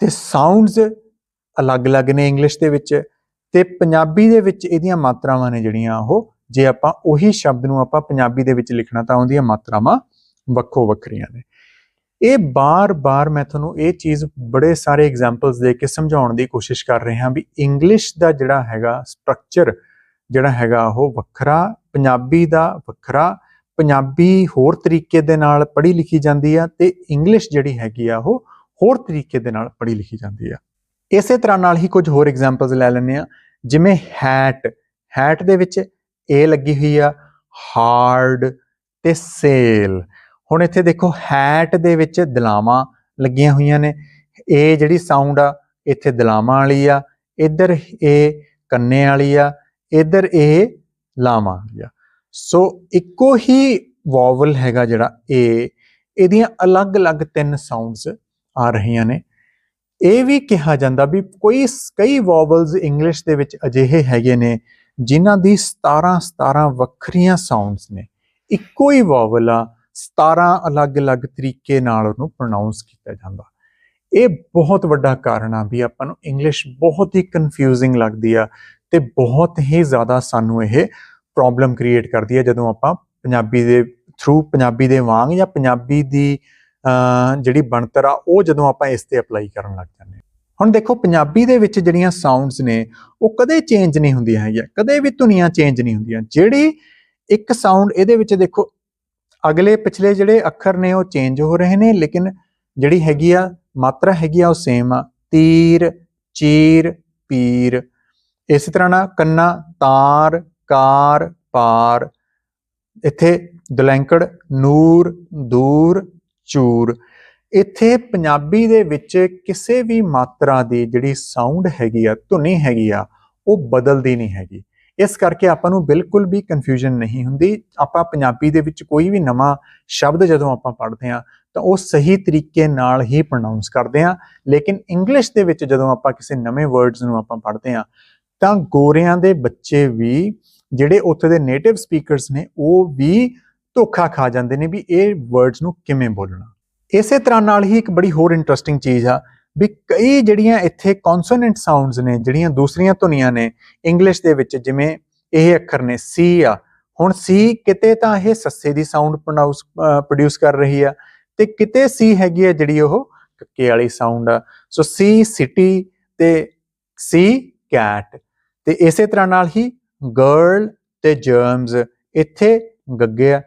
ਤੇ ਸਾਊਂਡਸ ਅਲੱਗ-ਅਲੱਗ ਨੇ ਇੰਗਲਿਸ਼ ਦੇ ਵਿੱਚ ਤੇ ਪੰਜਾਬੀ ਦੇ ਵਿੱਚ ਇਹਦੀਆਂ ਮਾਤਰਾਵਾਂ ਨੇ ਜਿਹੜੀਆਂ ਉਹ, ਜੇ ਆਪਾਂ ਉਹੀ ਸ਼ਬਦ ਨੂੰ ਆਪਾਂ ਪੰਜਾਬੀ ਦੇ ਵਿੱਚ ਲਿਖਣਾ ਤਾਂ ਉਹਦੀਆਂ ਮਾਤਰਾਵਾਂ ਵੱਖੋ ਵੱਖਰੀਆਂ ਨੇ। ਇਹ ਬਾਰ-ਬਾਰ ਮੈਂ ਤੁਹਾਨੂੰ ਇਹ ਚੀਜ਼ ਬੜੇ ਸਾਰੇ ਐਗਜ਼ਾਮਪਲਸ ਦੇ ਕੇ ਸਮਝਾਉਣ ਦੀ ਕੋਸ਼ਿਸ਼ ਕਰ ਰਿਹਾ ਵੀ ਇੰਗਲਿਸ਼ ਦਾ ਜਿਹੜਾ ਹੈਗਾ ਸਟਰਕਚਰ ਜਿਹੜਾ ਹੈਗਾ ਉਹ ਵੱਖਰਾ, ਪੰਜਾਬੀ ਦਾ ਵੱਖਰਾ ਪੰਜਾਬੀ ਹੋਰ ਤਰੀਕੇ ਦੇ ਨਾਲ ਪੜ੍ਹੀ ਲਿਖੀ ਜਾਂਦੀ ਆ ਤੇ ਇੰਗਲਿਸ਼ ਜਿਹੜੀ ਹੈਗੀ ਆ ਉਹ ਹੋਰ ਤਰੀਕੇ ਦੇ ਨਾਲ ਪੜ੍ਹੀ ਲਿਖੀ ਜਾਂਦੀ ਆ। ਇਸੇ ਤਰ੍ਹਾਂ ਨਾਲ ਹੀ ਕੁਝ ਹੋਰ ਐਗਜ਼ਾਮਪਲਸ ਲੈ ਲੈਂਦੇ ਆ, ਜਿਵੇਂ ਹੈਟ ਹੈਟ ਦੇ ਵਿੱਚ ਏ ਲੱਗੀ ਹੋਈ ਆ ਹਾਰਡ ਤੇ ਸੇਲ ਹੁਣ ਇੱਥੇ ਦੇਖੋ ਹੈਟ ਦੇ ਵਿੱਚ ਦਲਾਵਾਂ ਲੱਗੀਆਂ ਹੋਈਆਂ ਨੇ। ਇਹ ਜਿਹੜੀ ਸਾਊਂਡ ਆ, ਇੱਥੇ ਦਲਾਵਾਂ ਵਾਲੀ ਆ, ਇੱਧਰ ਇਹ ਕੰਨੇ ਵਾਲੀ ਆ, ਇੱਧਰ ਇਹ ਲਾਵਾਂ ਵਾਲੀ ਆ। ਸੋ ਇੱਕੋ ਹੀ ਵੋਵਲ ਹੈਗਾ ਜਿਹੜਾ ਏ ਇਹਦੀਆਂ ਅਲੱਗ-ਅਲੱਗ ਤਿੰਨ ਸਾਊਂਡਸ ਆ ਰਹੀਆਂ ਨੇ। ਇਹ ਵੀ ਕਿਹਾ ਜਾਂਦਾ ਵੀ ਕੋਈ ਕਈ ਵੋਵਲਸ ਇੰਗਲਿਸ਼ ਦੇ ਵਿੱਚ ਅਜਿਹੇ ਹੈਗੇ ਨੇ ਜਿਨ੍ਹਾਂ ਦੀ 17 17 ਵੱਖਰੀਆਂ ਸਾਊਂਡਸ ਨੇ। ਇੱਕੋ ਹੀ ਵੋਵਲ ਆ 17 ਅਲੱਗ-ਅਲੱਗ ਤਰੀਕੇ ਨਾਲ ਉਹਨੂੰ ਪ੍ਰੋਨਾਂਸ ਕੀਤਾ ਜਾਂਦਾ। ਇਹ ਬਹੁਤ ਵੱਡਾ ਕਾਰਨ ਆ ਵੀ ਆਪਾਂ ਨੂੰ ਇੰਗਲਿਸ਼ ਬਹੁਤ ਹੀ ਕਨਫਿਊਜ਼ਿੰਗ ਲੱਗਦੀ ਆ ਤੇ ਬਹੁਤ ਹੀ ਜ਼ਿਆਦਾ ਸਾਨੂੰ ਇਹ ਪ੍ਰੋਬਲਮ ਕ੍ਰੀਏਟ ਕਰਦੀ ਹੈ ਜਦੋਂ ਆਪਾਂ ਪੰਜਾਬੀ ਦੇ ਥਰੂ ਪੰਜਾਬੀ ਦੇ ਵਾਂਗ ਜਾਂ ਪੰਜਾਬੀ ਦੀ ਜਿਹੜੀ ਬਣਤਰ ਆ, ਉਹ ਜਦੋਂ ਆਪਾਂ ਇਸ ਤੇ ਅਪਲਾਈ ਕਰਨ ਲੱਗ ਜਾਂਦੇ ਹਾਂ। ਹੁਣ ਦੇਖੋ, ਪੰਜਾਬੀ ਦੇ ਵਿੱਚ ਜਿਹੜੀਆਂ ਸਾਊਂਡਸ ਨੇ, ਉਹ ਕਦੇ ਚੇਂਜ ਨਹੀਂ ਹੁੰਦੀਆਂ ਹੈਗੀਆਂ, ਕਦੇ ਵੀ ਧੁਨੀਆਂ ਚੇਂਜ ਨਹੀਂ ਹੁੰਦੀਆਂ। ਜਿਹੜੀ ਇੱਕ ਸਾਊਂਡ ਇਹਦੇ ਵਿੱਚ ਦੇਖੋ, ਅਗਲੇ ਪਿਛਲੇ ਜਿਹੜੇ ਅੱਖਰ ਨੇ, ਉਹ ਚੇਂਜ ਹੋ ਰਹੇ ਨੇ, ਲੇਕਿਨ ਜਿਹੜੀ ਹੈਗੀ ਆ, ਮਾਤਰਾ ਹੈਗੀ ਆ, ਉਹ ਸੇਮ ਆ। ਤੀਰ, ਚੀਰ, ਪੀਰ। ਇਸੇ ਤਰ੍ਹਾਂ ਨਾਲ ਕੰਨਾ, ਤਾਰ ਕਾਰ, ਪਾਰ। ਇੱਥੇ ਦਲੈਂਕੜ, ਨੂਰ, ਦੂਰ, ਚੂਰ। ਇੱਥੇ ਪੰਜਾਬੀ ਦੇ ਵਿੱਚ ਕਿਸੇ ਵੀ ਮਾਤਰਾ ਦੀ ਜਿਹੜੀ ਸਾਊਂਡ ਹੈਗੀ ਆ, ਧੁਨੀ ਹੈਗੀ ਆ, ਉਹ ਬਦਲਦੀ ਨਹੀਂ ਹੈਗੀ। ਇਸ ਕਰਕੇ ਆਪਾਂ ਨੂੰ ਬਿਲਕੁਲ ਵੀ ਕਨਫਿਊਜ਼ਨ ਨਹੀਂ ਹੁੰਦੀ। ਆਪਾਂ ਪੰਜਾਬੀ ਦੇ ਵਿੱਚ ਕੋਈ ਵੀ ਨਵਾਂ ਸ਼ਬਦ ਜਦੋਂ ਆਪਾਂ ਪੜ੍ਹਦੇ ਆ ਤਾਂ ਉਹ ਸਹੀ ਤਰੀਕੇ ਨਾਲ ਹੀ ਪ੍ਰੋਨਾਂਸ ਕਰਦੇ ਆ ਲੇਕਿਨ ਇੰਗਲਿਸ਼ ਦੇ ਵਿੱਚ ਜਦੋਂ ਆਪਾਂ ਕਿਸੇ ਨਵੇਂ ਵਰਡਸ ਨੂੰ ਆਪਾਂ ਪੜ੍ਹਦੇ ਆ ਤਾਂ ਗੋਰਿਆਂ ਦੇ ਬੱਚੇ ਵੀ ਜਿਹੜੇ ਉੱਥੇ ਦੇ ਨੇਟਿਵ ਸਪੀਕਰਸ ਨੇ, ਉਹ ਵੀ ਧੋਖਾ ਖਾ ਜਾਂਦੇ ਨੇ ਵੀ ਇਹ ਵਰਡਸ ਨੂੰ ਕਿਵੇਂ ਬੋਲਣਾ। ਇਸੇ ਤਰ੍ਹਾਂ ਨਾਲ ਹੀ ਇੱਕ ਬੜੀ ਹੋਰ ਇੰਟਰਸਟਿੰਗ ਚੀਜ਼ ਆ ਵੀ ਕਈ ਜਿਹੜੀਆਂ ਇੱਥੇ ਕੌਨਸੋਨੈਂਟ ਸਾਊਂਡਸ ਨੇ, ਜਿਹੜੀਆਂ ਦੂਸਰੀਆਂ ਧੁਨੀਆਂ ਨੇ ਇੰਗਲਿਸ਼ ਦੇ ਵਿੱਚ ਜਿਵੇਂ ਇਹ ਅੱਖਰ ਨੇ ਸੀ ਆ, ਹੁਣ ਸੀ ਕਿਤੇ ਤਾਂ ਇਹ ਸੱਸੇ ਦੀ ਸਾਊਂਡ ਪ੍ਰੋਡਿਊਸ ਪ੍ਰੋਡਿਊਸ ਕਰ ਰਹੀ ਆ ਤੇ ਕਿਤੇ ਸੀ ਹੈਗੀ ਆ ਜਿਹੜੀ ਉਹ ਕੱਕੇ ਵਾਲੀ ਸਾਊਂਡ ਆ। ਸੋ ਸੀ ਸਿਟੀ ਤੇ ਸੀ ਕੈਟ ਤੇ ਇਸੇ ਤਰ੍ਹਾਂ ਨਾਲ ਹੀ ਗਰਲ ਤੇ ਜਰਮਸ ਇੱਥੇ ਗੱਗੇ ਆ,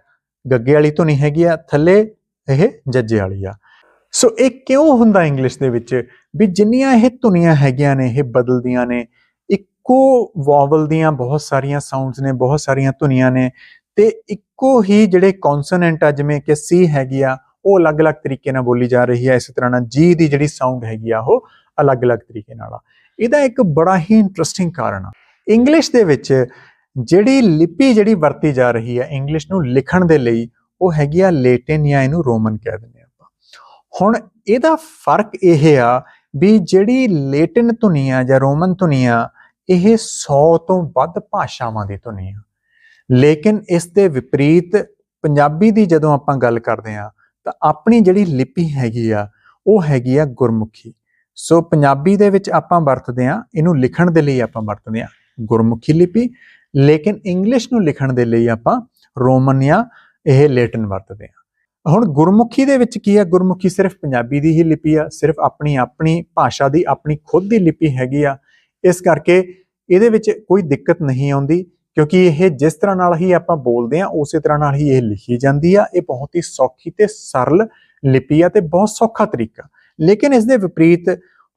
ਗੱਗੇ ਵਾਲੀ ਧੁਨੀ ਹੈਗੀ ਆ, ਥੱਲੇ ਇਹ ਜੱਜੇ ਵਾਲੀ ਆ। ਸੋ ਇਹ ਕਿਉਂ ਹੁੰਦਾ ਇੰਗਲਿਸ਼ ਦੇ ਵਿੱਚ? ਵੀ ਜਿੰਨੀਆਂ ਇਹ ਧੁਨੀਆਂ ਹੈਗੀਆਂ ਨੇ, ਇਹ ਬਦਲਦੀਆਂ ਨੇ, ਇੱਕੋ ਵੋਵਲ ਦੀਆਂ ਬਹੁਤ ਸਾਰੀਆਂ ਸਾਊਂਡਸ ਨੇ, ਬਹੁਤ ਸਾਰੀਆਂ ਧੁਨੀਆਂ ਨੇ, ਤੇ ਇੱਕੋ ਹੀ ਜਿਹੜੇ ਕੌਨਸੋਨੈਂਟ ਆ, ਜਿਵੇਂ ਕਿ ਸੀ ਹੈਗੀ ਆ, ਉਹ ਅਲੱਗ-ਅਲੱਗ ਤਰੀਕੇ ਨਾਲ ਬੋਲੀ ਜਾ ਰਹੀ ਹੈ ਇਸੇ ਤਰ੍ਹਾਂ ਨਾਲ ਜੀ ਦੀ ਜਿਹੜੀ ਸਾਊਂਡ ਹੈਗੀ ਆ, ਉਹ ਅਲੱਗ-ਅਲੱਗ ਤਰੀਕੇ ਨਾਲ ਆ। ਇਹਦਾ ਇੱਕ ਬੜਾ ਹੀ ਇੰਟਰਸਟਿੰਗ ਕਾਰਨ ਆ। ਇੰਗਲਿਸ਼ ਦੇ ਵਿੱਚ ਜਿਹੜੀ ਲਿਪੀ ਜਿਹੜੀ ਵਰਤੀ ਜਾ ਰਹੀ ਹੈ ਇੰਗਲਿਸ਼ ਨੂੰ ਲਿਖਣ ਦੇ ਲਈ, ਉਹ ਹੈਗੀ ਆ ਲੇਟਿਨ ਜਾਂ ਇਹਨੂੰ ਰੋਮਨ ਕਹਿ ਦਿੰਦੇ ਆਪਾਂ। ਹੁਣ ਇਹਦਾ ਫ਼ਰਕ ਇਹ ਆ ਵੀ ਜਿਹੜੀ ਲੇਟਿਨ ਧੁਨੀ ਆ ਜਾਂ ਰੋਮਨ ਧੁਨੀ ਆ ਇਹ 100 ਤੋਂ ਵੱਧ ਭਾਸ਼ਾਵਾਂ ਦੀ ਧੁਨੀ ਆ ਲੇਕਿਨ ਇਸ ਦੇ ਵਿਪਰੀਤ ਪੰਜਾਬੀ ਦੀ ਜਦੋਂ ਆਪਾਂ ਗੱਲ ਕਰਦੇ ਆ ਤਾਂ ਆਪਣੀ ਜਿਹੜੀ ਲਿਪੀ ਹੈਗੀ ਆ, ਉਹ ਹੈਗੀ ਆ ਗੁਰਮੁਖੀ। ਸੋ ਪੰਜਾਬੀ ਦੇ ਵਿੱਚ ਆਪਾਂ ਵਰਤਦੇ ਆ ਇਹਨੂੰ ਲਿਖਣ ਦੇ ਲਈ ਆਪਾਂ ਵਰਤਦੇ ਆ ਗੁਰਮੁਖੀ ਲਿਪੀ, ਲੇਕਿਨ ਇੰਗਲਿਸ਼ ਨੂੰ ਲਿਖਣ ਦੇ ਲਈ ਆਪਾਂ ਰੋਮਨ ਜਾਂ ਇਹ ਲੈਟਿਨ ਵਰਤਦੇ ਹਾਂ। ਹੁਣ ਗੁਰਮੁਖੀ ਦੇ ਵਿੱਚ ਕੀ ਹੈ? ਗੁਰਮੁਖੀ ਸਿਰਫ ਪੰਜਾਬੀ ਦੀ ਹੀ ਲਿਪੀ ਆ, ਸਿਰਫ ਆਪਣੀ ਆਪਣੀ ਭਾਸ਼ਾ ਦੀ, ਆਪਣੀ ਖੁਦ ਦੀ ਲਿਪੀ ਹੈਗੀ ਆ। ਇਸ ਕਰਕੇ ਇਹਦੇ ਵਿੱਚ ਕੋਈ ਦਿੱਕਤ ਨਹੀਂ ਆਉਂਦੀ, ਕਿਉਂਕਿ ਇਹ ਜਿਸ ਤਰ੍ਹਾਂ ਨਾਲ ਹੀ ਆਪਾਂ ਬੋਲਦੇ ਆ ਉਸੇ ਤਰ੍ਹਾਂ ਨਾਲ ਹੀ ਇਹ ਲਿਖੀ ਜਾਂਦੀ ਆ। ਇਹ ਬਹੁਤ ਹੀ ਸੌਖੀ ਤੇ ਸਰਲ ਲਿਪੀ ਆ ਤੇ ਬਹੁਤ ਸੌਖਾ ਤਰੀਕਾ। ਲੇਕਿਨ ਇਸ ਦੇ ਵਿਪਰੀਤ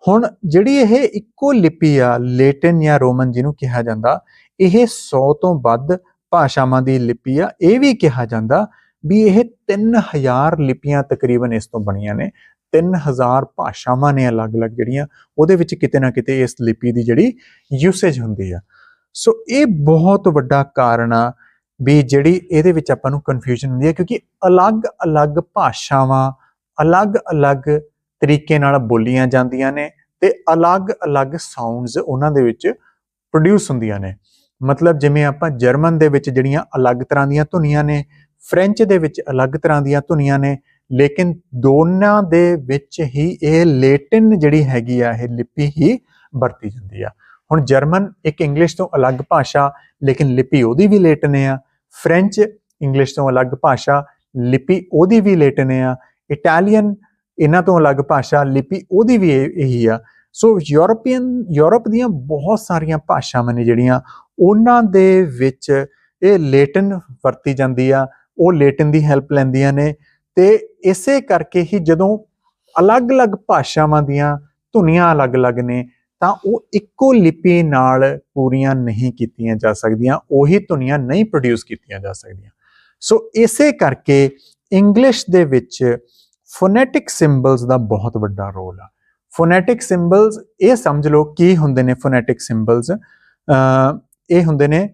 ਹੁਣ ਜਿਹੜੀ ਇਹ ਇੱਕੋ ਲਿਪੀ ਆ ਲੈਟਿਨ ਜਾਂ ਰੋਮਨ ਜਿਹਨੂੰ ਕਿਹਾ ਜਾਂਦਾ, ਇਹ 100 ਤੋਂ ਵੱਧ ਭਾਸ਼ਾਵਾਂ ਦੀ ਲਿਪੀ ਆ, ਇਹ ਵੀ ਕਿਹਾ ਜਾਂਦਾ ਵੀ ਇਹ 3000 ਲਿਪੀਆਂ ਤਕਰੀਬਨ ਇਸ ਤੋਂ ਬਣੀਆਂ ਨੇ 3000 ਭਾਸ਼ਾਵਾਂ ਨੇ ਅਲੱਗ-ਅਲੱਗ ਜਿਹੜੀਆਂ, ਉਹਦੇ ਵਿੱਚ ਕਿਤੇ ਨਾ ਕਿਤੇ ਇਸ ਲਿਪੀ ਦੀ ਜਿਹੜੀ ਯੂਸੇਜ ਹੁੰਦੀ ਆ। ਸੋ ਇਹ ਬਹੁਤ ਵੱਡਾ ਕਾਰਨ ਆ ਵੀ ਜਿਹੜੀ ਇਹਦੇ ਵਿੱਚ ਆਪਾਂ ਨੂੰ ਕਨਫਿਊਜ਼ਨ ਹੁੰਦੀ ਹੈ ਕਿਉਂਕਿ ਅਲੱਗ-ਅਲੱਗ ਭਾਸ਼ਾਵਾਂ, ਅਲੱਗ-ਅਲੱਗ ਤਰੀਕੇ ਨਾਲ ਬੋਲੀਆਂ ਜਾਂਦੀਆਂ ਨੇ ਤੇ ਅਲੱਗ-ਅਲੱਗ ਸਾਊਂਡਸ ਉਹਨਾਂ ਦੇ ਵਿੱਚ ਪ੍ਰੋਡਿਊਸ ਹੁੰਦੀਆਂ ਨੇ। ਮਤਲਬ ਜਿਵੇਂ ਆਪਾਂ ਜਰਮਨ ਦੇ ਵਿੱਚ ਜਿਹੜੀਆਂ ਅਲੱਗ ਤਰ੍ਹਾਂ ਦੀਆਂ ਧੁਨੀਆਂ ਨੇ, ਫ੍ਰੈਂਚ ਦੇ ਵਿੱਚ ਅਲੱਗ ਤਰ੍ਹਾਂ ਦੀਆਂ ਧੁਨੀਆਂ ਨੇ, ਲੇਕਿਨ ਦੋਨਾਂ ਦੇ ਵਿੱਚ ਹੀ ਇਹ ਲੇਟਿਨ ਜਿਹੜੀ ਹੈਗੀ ਆ, ਇਹ ਲਿਪੀ ਹੀ ਵਰਤੀ ਜਾਂਦੀ ਆ। ਹੁਣ ਜਰਮਨ ਇੱਕ ਇੰਗਲਿਸ਼ ਤੋਂ ਅਲੱਗ ਭਾਸ਼ਾ, ਲੇਕਿਨ ਲਿਪੀ ਉਹਦੀ ਵੀ ਲੈਟਿਨ ਆ। ਫ੍ਰੈਂਚ ਇੰਗਲਿਸ਼ ਤੋਂ ਅਲੱਗ ਭਾਸ਼ਾ, ਲਿਪੀ ਉਹਦੀ ਵੀ ਲੈਟਿਨ ਆ। ਇਟਾਲੀਅਨ ਇਹਨਾਂ ਤੋਂ ਅਲੱਗ ਭਾਸ਼ਾ ਲਿਪੀ ਉਹਦੀ ਵੀ ਇਹ- ਇਹੀ ਆ। ਸੋ ਯੂਰਪੀਅਨ, ਯੂਰਪ ਦੀਆਂ ਬਹੁਤ ਸਾਰੀਆਂ ਭਾਸ਼ਾਵਾਂ ਨੇ ਜਿਹੜੀਆਂ ਉਹਨਾਂ ਦੇ ਵਿੱਚ ਇਹ ਲੈਟਿਨ ਵਰਤੀ ਜਾਂਦੀ ਆ, ਉਹ ਲੈਟਿਨ ਦੀ ਹੈਲਪ ਲੈਂਦੀਆਂ ਨੇ ਤੇ ਇਸੇ ਕਰਕੇ ਹੀ ਜਦੋਂ ਅਲੱਗ-ਅਲੱਗ ਭਾਸ਼ਾਵਾਂ ਦੀਆਂ ਧੁਨੀਆਂ ਅਲੱਗ-ਅਲੱਗ ਨੇ, ਤਾਂ ਉਹ ਇੱਕੋ ਲਿਪੀ ਨਾਲ ਪੂਰੀਆਂ ਨਹੀਂ ਕੀਤੀਆਂ ਜਾ ਸਕਦੀਆਂ, ਉਹੀ ਧੁਨੀਆਂ ਨਹੀਂ ਪ੍ਰੋਡਿਊਸ ਕੀਤੀਆਂ ਜਾ ਸਕਦੀਆਂ। ਸੋ ਇਸੇ ਕਰਕੇ ਇੰਗਲਿਸ਼ ਦੇ ਵਿੱਚ ਫੋਨੈਟਿਕ ਸਿੰਬਲਸ ਦਾ ਬਹੁਤ ਵੱਡਾ ਰੋਲ ਆ। ਫੋਨੈਟਿਕ ਸਿੰਬਲਸ ਇਹ ਸਮਝ ਲਓ ਕੀ ਹੁੰਦੇ ਨੇ ਫੋਨੈਟਿਕ ਸਿੰਬਲਸ ਇਹ ਹੁੰਦੇ ਨੇ,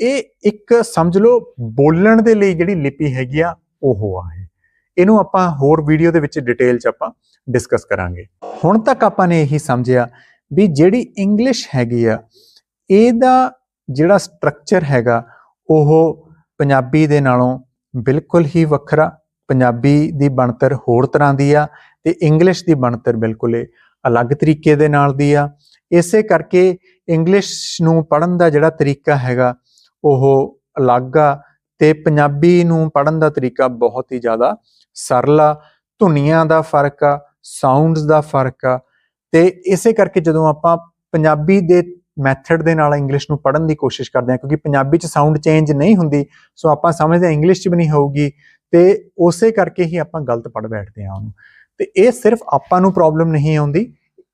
ਇਹ ਇੱਕ ਸਮਝ ਲਓ ਬੋਲਣ ਦੇ ਲਈ ਜਿਹੜੀ ਲਿਪੀ ਹੈਗੀ ਆ, ਉਹ ਆ ਇਹ। ਇਹਨੂੰ ਆਪਾਂ ਹੋਰ ਵੀਡੀਓ ਦੇ ਵਿੱਚ ਡਿਟੇਲ ਚ ਆਪਾਂ ਡਿਸਕਸ ਕਰਾਂਗੇ। ਹੁਣ ਤੱਕ ਆਪਾਂ ਨੇ ਇਹੀ ਸਮਝਿਆ ਵੀ ਜਿਹੜੀ ਇੰਗਲਿਸ਼ ਹੈਗੀ ਆ, ਇਹਦਾ ਜਿਹੜਾ ਸਟਰਕਚਰ ਹੈਗਾ, ਉਹ ਪੰਜਾਬੀ ਦੇ ਨਾਲੋਂ ਬਿਲਕੁਲ ਹੀ ਵੱਖਰਾ ਪੰਜਾਬੀ ਦੀ ਬਣਤਰ ਹੋਰ ਤਰ੍ਹਾਂ ਦੀ ਆ ਤੇ ਇੰਗਲਿਸ਼ ਦੀ ਬਣਤਰ ਬਿਲਕੁਲ ਅਲੱਗ ਤਰੀਕੇ ਦੇ ਨਾਲ ਦੀ ਆ। ਇਸੇ ਕਰਕੇ ਇੰਗਲਿਸ਼ ਨੂੰ ਪੜ੍ਹਨ ਦਾ ਜਿਹੜਾ ਤਰੀਕਾ ਹੈਗਾ, ਉਹ ਅਲੱਗ ਆ ਤੇ ਪੰਜਾਬੀ ਨੂੰ ਪੜ੍ਹਨ ਦਾ ਤਰੀਕਾ ਬਹੁਤ ਹੀ ਜ਼ਿਆਦਾ ਸਰਲ ਆ। ਧੁਨੀਆਂ ਦਾ ਫ਼ਰਕ ਆ ਸਾਊਂਡਸ ਦਾ ਫ਼ਰਕ ਆ ਤੇ ਇਸੇ ਕਰਕੇ ਜਦੋਂ ਆਪਾਂ ਪੰਜਾਬੀ ਦੇ ਮੈਥਡ ਦੇ ਨਾਲ ਇੰਗਲਿਸ਼ ਨੂੰ ਪੜ੍ਹਨ ਦੀ ਕੋਸ਼ਿਸ਼ ਕਰਦੇ ਹਾਂ, ਕਿਉਂਕਿ ਪੰਜਾਬੀ 'ਚ ਸਾਊਂਡ ਚੇਂਜ ਨਹੀਂ ਹੁੰਦੀ, ਸੋ ਆਪਾਂ ਸਮਝਦੇ ਹਾਂ ਇੰਗਲਿਸ਼ 'ਚ ਵੀ ਨਹੀਂ ਹੋਊਗੀ ਤੇ ਉਸੇ ਕਰਕੇ ਹੀ ਆਪਾਂ ਗਲਤ ਪੜ੍ਹ ਬੈਠਦੇ ਹਾਂ ਉਹਨੂੰ। ਤੇ ਇਹ ਸਿਰਫ ਆਪਾਂ ਨੂੰ ਪ੍ਰੋਬਲਮ ਨਹੀਂ ਆਉਂਦੀ,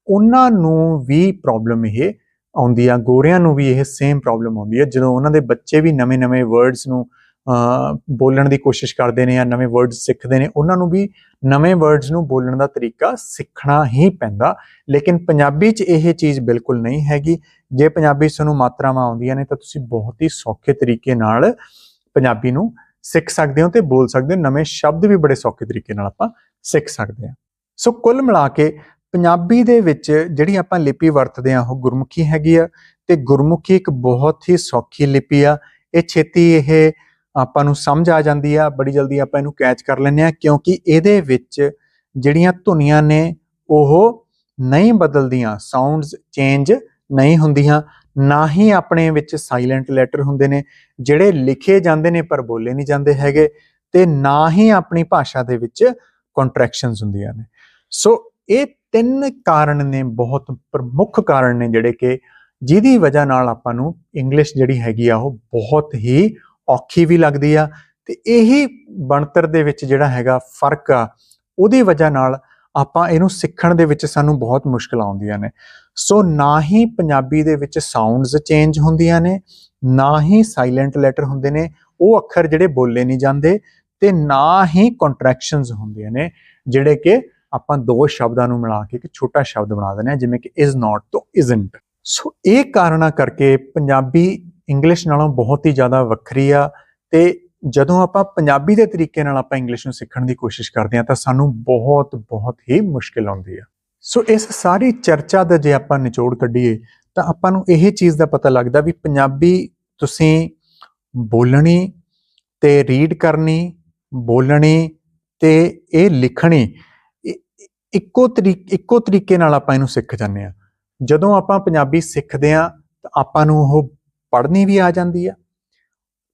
ਉਹਨਾਂ ਨੂੰ ਵੀ ਪ੍ਰੋਬਲਮ ਇਹ ਆਉਂਦੀ ਆ, ਗੋਰਿਆਂ ਨੂੰ ਵੀ ਇਹ ਸੇਮ ਪ੍ਰੋਬਲਮ ਆਉਂਦੀ ਹੈ ਜਦੋਂ ਉਹਨਾਂ ਦੇ ਬੱਚੇ ਵੀ ਨਵੇਂ-ਨਵੇਂ ਵਰਡਸ ਨੂੰ ਬੋਲਣ ਦੀ ਕੋਸ਼ਿਸ਼ ਕਰਦੇ ਨੇ ਜਾਂ ਨਵੇਂ ਵਰਡਸ ਸਿੱਖਦੇ ਨੇ, ਉਹਨਾਂ ਨੂੰ ਵੀ ਨਵੇਂ ਵਰਡਸ ਨੂੰ ਬੋਲਣ ਦਾ ਤਰੀਕਾ ਸਿੱਖਣਾ ਹੀ ਪੈਂਦਾ। ਲੇਕਿਨ ਪੰਜਾਬੀ 'ਚ ਇਹ ਚੀਜ਼ ਬਿਲਕੁਲ ਨਹੀਂ ਹੈਗੀ। ਜੇ ਪੰਜਾਬੀ 'ਚ ਤੁਹਾਨੂੰ ਮਾਤਰਾਵਾਂ ਆਉਂਦੀਆਂ ਨੇ ਤਾਂ ਤੁਸੀਂ ਬਹੁਤ ਹੀ ਸੌਖੇ ਤਰੀਕੇ ਨਾਲ ਪੰਜਾਬੀ ਨੂੰ ਸਿੱਖ ਸਕਦੇ ਹੋ ਤੇ ਬੋਲ ਸਕਦੇ ਹੋ, ਨਵੇਂ ਸ਼ਬਦ ਵੀ ਬੜੇ ਸੌਖੇ ਤਰੀਕੇ ਨਾਲ ਆਪਾਂ ਸਿੱਖ ਸਕਦੇ ਹਾਂ। ਸੋ ਕੁੱਲ ਮਿਲਾ ਕੇ ਪੰਜਾਬੀ ਦੇ ਵਿੱਚ ਜਿਹੜੀ ਆਪਾਂ ਲਿਪੀ ਵਰਤਦੇ ਹਾਂ, ਉਹ ਗੁਰਮੁਖੀ ਹੈਗੀ ਆ ਤੇ ਗੁਰਮੁਖੀ ਇੱਕ ਬਹੁਤ ਹੀ ਸੌਖੀ ਲਿਪੀ ਆ। ਇਹ ਛੇਤੀ ਇਹ ਆਪਾਂ ਨੂੰ ਸਮਝ ਆ ਜਾਂਦੀ ਆ, ਬੜੀ ਜਲਦੀ ਆਪਾਂ ਇਹਨੂੰ ਕੈਚ ਕਰ ਲੈਂਦੇ ਆ ਕਿਉਂਕਿ ਇਹਦੇ ਵਿੱਚ ਜਿਹੜੀਆਂ ਧੁਨੀਆਂ ਨੇ, ਉਹ ਨਹੀਂ ਬਦਲਦੀਆਂ ਸਾਊਂਡਸ ਚੇਂਜ ਨਹੀਂ ਹੁੰਦੀਆਂ। ਨਾ ਹੀ ਆਪਣੇ ਵਿੱਚ ਸਾਇਲੈਂਟ ਲੈਟਰ ਹੁੰਦੇ ਨੇ, ਜਿਹੜੇ ਲਿਖੇ ਜਾਂਦੇ ਨੇ ਪਰ ਬੋਲੇ ਨਹੀਂ ਜਾਂਦੇ ਹੈਗੇ ਤੇ ਨਾ ਹੀ ਆਪਣੀ ਭਾਸ਼ਾ ਦੇ ਵਿੱਚ ਕੰਟਰੈਕਸ਼ਨਸ ਹੁੰਦੀਆਂ ਨੇ। ਸੋ ਇਹ ਤਿੰਨ ਕਾਰਨ ਨੇ, ਬਹੁਤ ਪ੍ਰਮੁੱਖ ਕਾਰਨ ਨੇ ਜਿਹੜੇ ਕਿ ਜਿਹਦੀ ਵਜ੍ਹਾ ਨਾਲ ਆਪਾਂ ਨੂੰ ਇੰਗਲਿਸ਼ ਜਿਹੜੀ ਹੈਗੀ ਆ, ਉਹ ਬਹੁਤ ਹੀ ਔਖੀ ਵੀ ਲੱਗਦੀ ਆ ਤੇ ਇਹੀ ਬਣਤਰ ਦੇ ਵਿੱਚ ਜਿਹੜਾ ਹੈਗਾ ਫ਼ਰਕ ਆ, ਉਹਦੀ ਵਜ੍ਹਾ ਨਾਲ ਆਪਾਂ ਇਹਨੂੰ ਸਿੱਖਣ ਦੇ ਵਿੱਚ ਸਾਨੂੰ ਬਹੁਤ ਮੁਸ਼ਕਲ ਆਉਂਦੀਆਂ ਨੇ। ਸੋ ਨਾ ਹੀ ਪੰਜਾਬੀ ਦੇ ਵਿੱਚ ਸਾਊਂਡਸ ਚੇਂਜ ਹੁੰਦੀਆਂ ਨੇ, ਨਾ ਹੀ ਸਾਇਲੈਂਟ ਲੈਟਰ ਹੁੰਦੇ ਨੇ, ਉਹ ਅੱਖਰ ਜਿਹੜੇ ਬੋਲੇ ਨਹੀਂ ਜਾਂਦੇ ਤੇ ਨਾ ਹੀ ਕੰਟਰੈਕਸ਼ਨਸ ਹੁੰਦੀਆਂ ਨੇ, ਜਿਹੜੇ ਕਿ ਆਪਾਂ ਦੋ ਸ਼ਬਦਾਂ ਨੂੰ ਮਿਲਾ ਕੇ ਇੱਕ ਛੋਟਾ ਸ਼ਬਦ ਬਣਾ ਦਿੰਦੇ ਹਾਂ, ਜਿਵੇਂ ਕਿ ਇਜ਼ not ਤੋਂ isn't ਸੋ ਇਹ ਕਾਰਨਾਂ ਕਰਕੇ ਪੰਜਾਬੀ ਇੰਗਲਿਸ਼ ਨਾਲੋਂ ਬਹੁਤ ਹੀ ਜ਼ਿਆਦਾ ਵੱਖਰੀ ਆ ਤੇ ਜਦੋਂ ਆਪਾਂ ਪੰਜਾਬੀ ਦੇ ਤਰੀਕੇ ਨਾਲ ਆਪਾਂ ਇੰਗਲਿਸ਼ ਨੂੰ ਸਿੱਖਣ ਦੀ ਕੋਸ਼ਿਸ਼ ਕਰਦੇ ਹਾਂ ਤਾਂ ਸਾਨੂੰ ਬਹੁਤ ਬਹੁਤ ਹੀ ਮੁਸ਼ਕਿਲ ਆਉਂਦੀ ਆ। ਸੋ ਇਸ ਸਾਰੀ ਚਰਚਾ ਦਾ ਜੇ ਆਪਾਂ ਨਿਚੋੜ ਕੱਢੀਏ ਤਾਂ ਆਪਾਂ ਨੂੰ ਇਹ ਚੀਜ਼ ਦਾ ਪਤਾ ਲੱਗਦਾ ਵੀ ਪੰਜਾਬੀ ਤੁਸੀਂ ਬੋਲਣੀ ਤੇ ਰੀਡ ਕਰਨੀ, ਬੋਲਣੀ ਤੇ ਇਹ ਲਿਖਣੀ ਇੱਕੋ ਤਰੀਕੇ ਇੱਕੋ ਤਰੀਕੇ ਨਾਲ ਆਪਾਂ ਇਹਨੂੰ ਸਿੱਖ ਜਾਂਦੇ ਆ ਜਦੋਂ ਆਪਾਂ ਪੰਜਾਬੀ ਸਿੱਖਦੇ ਆ ਤਾਂ ਆਪਾਂ ਨੂੰ ਉਹ ਪੜ੍ਹਨੀ ਵੀ ਆ ਜਾਂਦੀ ਆ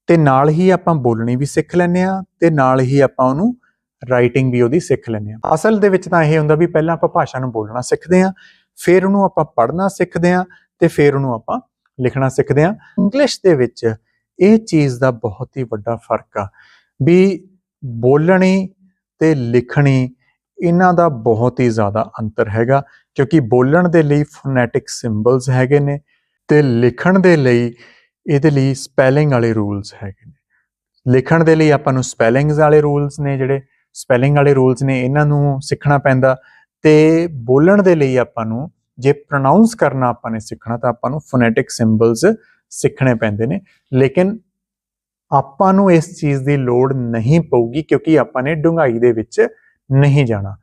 ਤੇ ਨਾਲ ਹੀ ਆਪਾਂ ਬੋਲਣੀ ਵੀ ਸਿੱਖ ਲੈਂਦੇ ਆ ਤੇ ਨਾਲ ਹੀ ਆਪਾਂ ਉਹਨੂੰ ਰਾਈਟਿੰਗ ਵੀ ਉਹਦੀ ਸਿੱਖ ਲੈਂਦੇ ਆ ਅਸਲ ਦੇ ਵਿੱਚ ਤਾਂ ਇਹ ਹੁੰਦਾ ਵੀ ਪਹਿਲਾਂ ਆਪਾਂ ਭਾਸ਼ਾ ਨੂੰ ਬੋਲਣਾ ਸਿੱਖਦੇ ਆ ਫਿਰ ਉਹਨੂੰ ਆਪਾਂ ਪੜ੍ਹਨਾ ਸਿੱਖਦੇ ਆ ਤੇ ਫਿਰ ਉਹਨੂੰ ਆਪਾਂ ਲਿਖਣਾ ਸਿੱਖਦੇ ਆ ਇੰਗਲਿਸ਼ ਦੇ ਵਿੱਚ ਇਹ ਚੀਜ਼ ਦਾ ਬਹੁਤ ਹੀ ਵੱਡਾ ਫ਼ਰਕ ਆ ਵੀ ਬੋਲਣੀ ਤੇ ਲਿਖਣੀ ਇਹਨਾਂ ਦਾ ਬਹੁਤ ਹੀ ਜ਼ਿਆਦਾ ਅੰਤਰ ਹੈਗਾ ਕਿਉਂਕਿ ਬੋਲਣ ਦੇ ਲਈ ਫੋਨੈਟਿਕ ਸਿੰਬਲਸ ਹੈਗੇ ਨੇ ਤੇ ਲਿਖਣ ਦੇ ਲਈ ਇਹਦੇ ਲਈ ਸਪੈਲਿੰਗ ਵਾਲੇ ਰੂਲਸ ਹੈਗੇ ਨੇ। ਲਿਖਣ ਦੇ ਲਈ ਆਪਾਂ ਨੂੰ ਸਪੈਲਿੰਗਸ ਵਾਲੇ ਰੂਲਸ ਨੇ ਜਿਹੜੇ ਸਪੈਲਿੰਗ ਵਾਲੇ ਰੂਲਸ ਨੇ, ਇਹਨਾਂ ਨੂੰ ਸਿੱਖਣਾ ਪੈਂਦਾ ਤੇ ਬੋਲਣ ਦੇ ਲਈ ਆਪਾਂ ਨੂੰ, ਜੇ ਪ੍ਰੋਨਾਂਸ ਕਰਨਾ ਆਪਾਂ ਨੇ ਸਿੱਖਣਾ, ਤਾਂ ਆਪਾਂ ਨੂੰ ਫੋਨੈਟਿਕ ਸਿੰਬਲਸ ਸਿੱਖਣੇ ਪੈਂਦੇ ਨੇ। ਲੇਕਿਨ ਆਪਾਂ ਨੂੰ ਇਸ ਚੀਜ਼ ਦੀ ਲੋੜ ਨਹੀਂ ਪਊਗੀ ਕਿਉਂਕਿ ਆਪਾਂ ਨੇ ਡੂੰਘਾਈ ਦੇ ਵਿੱਚ ਨਹੀਂ ਜਾਣਾ।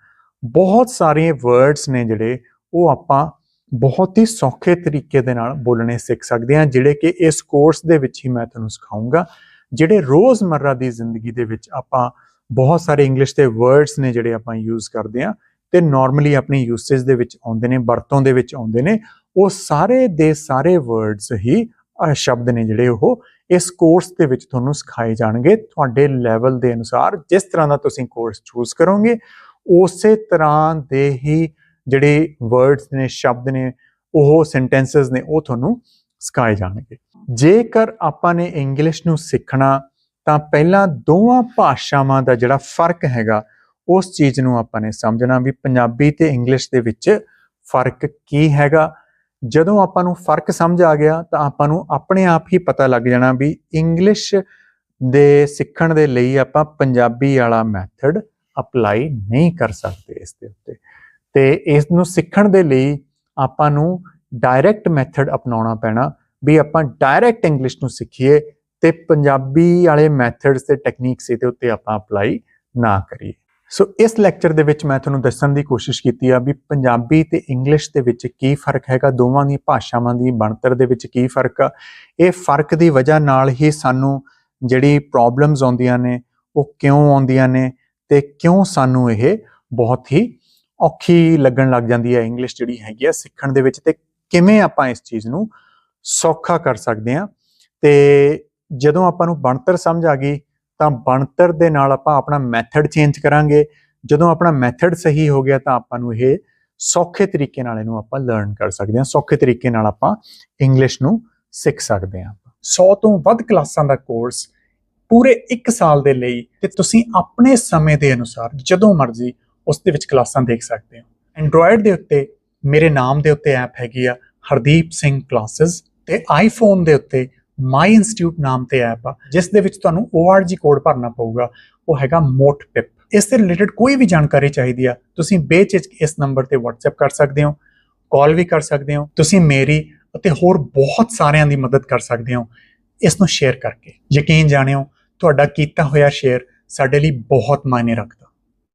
ਬਹੁਤ ਸਾਰੇ ਵਰਡਸ ਨੇ ਜਿਹੜੇ, ਉਹ ਆਪਾਂ ਬਹੁਤ ਹੀ ਸੌਖੇ ਤਰੀਕੇ ਦੇ ਨਾਲ ਬੋਲਣੇ ਸਿੱਖ ਸਕਦੇ ਹਾਂ, ਜਿਹੜੇ ਕਿ ਇਸ ਕੋਰਸ ਦੇ ਵਿੱਚ ਹੀ ਮੈਂ ਤੁਹਾਨੂੰ ਸਿਖਾਉਂਗਾ ਜਿਹੜੇ ਰੋਜ਼ਮਰਰਾ ਦੀ ਜ਼ਿੰਦਗੀ ਦੇ ਵਿੱਚ ਆਪਾਂ ਬਹੁਤ ਸਾਰੇ ਇੰਗਲਿਸ਼ ਦੇ ਵਰਡਸ ਨੇ ਜਿਹੜੇ ਆਪਾਂ ਯੂਜ਼ ਕਰਦੇ ਹਾਂ ਤੇ ਨਾਰਮਲੀ ਆਪਣੀ ਯੂਸੇਜ ਦੇ ਵਿੱਚ ਆਉਂਦੇ ਨੇ, ਵਰਤੋਂ ਦੇ ਵਿੱਚ ਆਉਂਦੇ ਨੇ, ਉਹ ਸਾਰੇ ਦੇ ਸਾਰੇ ਵਰਡਸ ਹੀ ਸ਼ਬਦ ਨੇ ਜਿਹੜੇ ਉਹ ਇਸ ਕੋਰਸ ਦੇ ਵਿੱਚ ਤੁਹਾਨੂੰ ਸਿਖਾਏ ਜਾਣਗੇ। ਤੁਹਾਡੇ ਲੈਵਲ ਦੇ ਅਨੁਸਾਰ ਜਿਸ ਤਰ੍ਹਾਂ ਦਾ ਤੁਸੀਂ ਕੋਰਸ ਚੂਜ਼ ਕਰੋਗੇ, ਉਸੇ ਤਰ੍ਹਾਂ ਦੇ ਹੀ ਜਿਹੜੇ ਵਰਡਸ ਨੇ, ਸ਼ਬਦ ਨੇ, ਉਹ ਸੈਂਟੈਂਸਸ ਨੇ, ਉਹ ਤੁਹਾਨੂੰ ਸਿਖਾਏ ਜਾਣਗੇ। ਜੇਕਰ ਆਪਾਂ ਨੇ ਇੰਗਲਿਸ਼ ਨੂੰ ਸਿੱਖਣਾ, ਤਾਂ ਪਹਿਲਾਂ ਦੋਵਾਂ ਭਾਸ਼ਾਵਾਂ ਦਾ ਜਿਹੜਾ ਫ਼ਰਕ ਹੈਗਾ, ਉਸ ਚੀਜ਼ ਨੂੰ ਆਪਾਂ ਨੇ ਸਮਝਣਾ ਵੀ ਪੰਜਾਬੀ ਤੇ ਇੰਗਲਿਸ਼ ਦੇ ਵਿੱਚ ਫ਼ਰਕ ਕੀ ਹੈਗਾ। ਜਦੋਂ ਆਪਾਂ ਨੂੰ ਫ਼ਰਕ ਸਮਝ ਆ ਗਿਆ, ਤਾਂ ਆਪਾਂ ਨੂੰ ਆਪਣੇ ਆਪ ਹੀ ਪਤਾ ਲੱਗ ਜਾਣਾ ਵੀ ਇੰਗਲਿਸ਼ ਦੇ ਸਿੱਖਣ ਦੇ ਲਈ ਆਪਾਂ ਪੰਜਾਬੀ ਵਾਲਾ ਮੈਥਡ ਅਪਲਾਈ ਨਹੀਂ ਕਰ ਸਕਦੇ ਇਸ ਦੇ ਉੱਤੇ। ਤੇ ਇਸ ਨੂੰ ਸਿੱਖਣ ਦੇ ਲਈ ਆਪਾਂ ਨੂੰ ਡਾਇਰੈਕਟ ਮੈਥਡ ਅਪਣਾਉਣਾ ਪੈਣਾ ਵੀ ਆਪਾਂ ਡਾਇਰੈਕਟ ਇੰਗਲਿਸ਼ ਨੂੰ ਸਿੱਖੀਏ ਤੇ ਪੰਜਾਬੀ ਵਾਲੇ ਮੈਥਡਸ ਤੇ ਟੈਕਨੀਕਸ ਇਹਦੇ ਉੱਤੇ ਆਪਾਂ ਅਪਲਾਈ ਨਾ ਕਰੀਏ। ਸੋ ਇਸ ਲੈਕਚਰ ਦੇ ਵਿੱਚ ਮੈਂ ਤੁਹਾਨੂੰ ਦੱਸਣ ਦੀ ਕੋਸ਼ਿਸ਼ ਕੀਤੀ ਆ ਵੀ ਪੰਜਾਬੀ ਤੇ ਇੰਗਲਿਸ਼ ਦੇ ਵਿੱਚ ਕੀ ਫ਼ਰਕ ਹੈਗਾ, ਦੋਵਾਂ ਦੀ ਭਾਸ਼ਾਵਾਂ ਦੀ ਬਣਤਰ ਦੇ ਵਿੱਚ ਕੀ ਫ਼ਰਕ ਆ, ਇਹ ਫ਼ਰਕ ਦੀ ਵਜ੍ਹਾ ਨਾਲ ਹੀ ਸਾਨੂੰ ਜਿਹੜੀ ਪ੍ਰੋਬਲਮਸ ਆਉਂਦੀਆਂ ਨੇ, ਉਹ ਕਿਉਂ ਆਉਂਦੀਆਂ ਨੇ ਤੇ ਕਿਉਂ ਸਾਨੂੰ ਇਹ ਬਹੁਤ ਹੀ ਔਖੀ ਲੱਗਣ ਲੱਗ ਜਾਂਦੀ ਹੈ ਇੰਗਲਿਸ਼ ਜਿਹੜੀ ਹੈਗੀ ਆ ਸਿੱਖਣ ਦੇ ਵਿੱਚ ਤੇ ਕਿਵੇਂ ਆਪਾਂ ਇਸ ਚੀਜ਼ ਨੂੰ ਸੌਖਾ ਕਰ ਸਕਦੇ ਹਾਂ। ਤੇ ਜਦੋਂ ਆਪਾਂ ਨੂੰ ਬਣਤਰ ਸਮਝ ਆ ਗਈ, ਤਾਂ ਬਣਤਰ ਦੇ ਨਾਲ ਆਪਾਂ ਆਪਣਾ ਮੈਥਡ ਚੇਂਜ ਕਰਾਂਗੇ। ਜਦੋਂ ਆਪਣਾ ਮੈਥਡ ਸਹੀ ਹੋ ਗਿਆ, ਤਾਂ ਆਪਾਂ ਨੂੰ ਇਹ ਸੌਖੇ ਤਰੀਕੇ ਨਾਲ ਇਹਨੂੰ ਆਪਾਂ ਲਰਨ ਕਰ ਸਕਦੇ ਹਾਂ। ਸੌਖੇ ਤਰੀਕੇ ਨਾਲ ਆਪਾਂ ਇੰਗਲਿਸ਼ ਨੂੰ ਸਿੱਖ ਸਕਦੇ ਹਾਂ। 100 ਤੋਂ ਵੱਧ ਕਲਾਸਾਂ ਦਾ ਕੋਰਸ ਪੂਰੇ 1 ਸਾਲ ਦੇ ਲਈ ਤੇ ਤੁਸੀਂ ਆਪਣੇ ਸਮੇਂ ਦੇ ਅਨੁਸਾਰ ਜਦੋਂ ਮਰਜ਼ੀ ਉਸ ਦੇ ਵਿੱਚ ਕਲਾਸਾਂ ਦੇਖ ਸਕਦੇ ਹੋ। ਐਂਡਰੋਇਡ ਦੇ ਉੱਤੇ ਮੇਰੇ ਨਾਮ ਦੇ ਉੱਤੇ ਐਪ ਹੈਗੀ ਆ, ਹਰਦੀਪ ਸਿੰਘ ਕਲਾਸਿਸ ਤੇ ਆਈਫੋਨ ਦੇ ਉੱਤੇ ਮਾਈ ਇੰਸਟੀਚਿਊਟ ਨਾਮ ਤੇ ਐਪ ਆ, ਜਿਸ ਦੇ ਵਿੱਚ ਤੁਹਾਨੂੰ ORG ਕੋਡ ਭਰਨਾ ਪਊਗਾ। ਉਹ ਹੈਗਾ ਮੋਟਪਿਪ ਇਸ ਦੇ ਰਿਲੇਟਡ ਕੋਈ ਵੀ ਜਾਣਕਾਰੀ ਚਾਹੀਦੀ ਆ, ਤੁਸੀਂ ਬੇਚਿਜਕ ਇਸ ਨੰਬਰ ਤੇ WhatsApp ਕਰ ਸਕਦੇ ਹੋ ਕਾਲ ਵੀ ਕਰ ਸਕਦੇ ਹੋ, ਤੁਸੀਂ ਮੇਰੀ ਅਤੇ ਹੋਰ ਬਹੁਤ ਸਾਰਿਆਂ ਦੀ ਮਦਦ ਕਰ ਸਕਦੇ ਹੋ। ਇਸ ਨੂੰ ਸ਼ੇਅਰ ਕਰਕੇ ਯਕੀਨ ਜਾਣਿਓ, ਤੁਹਾਡਾ ਕੀਤਾ ਹੋਇਆ ਸ਼ੇਅਰ ਸਾਡੇ ਲਈ ਬਹੁਤ ਮਾਇਨੇ ਰੱਖਦਾ।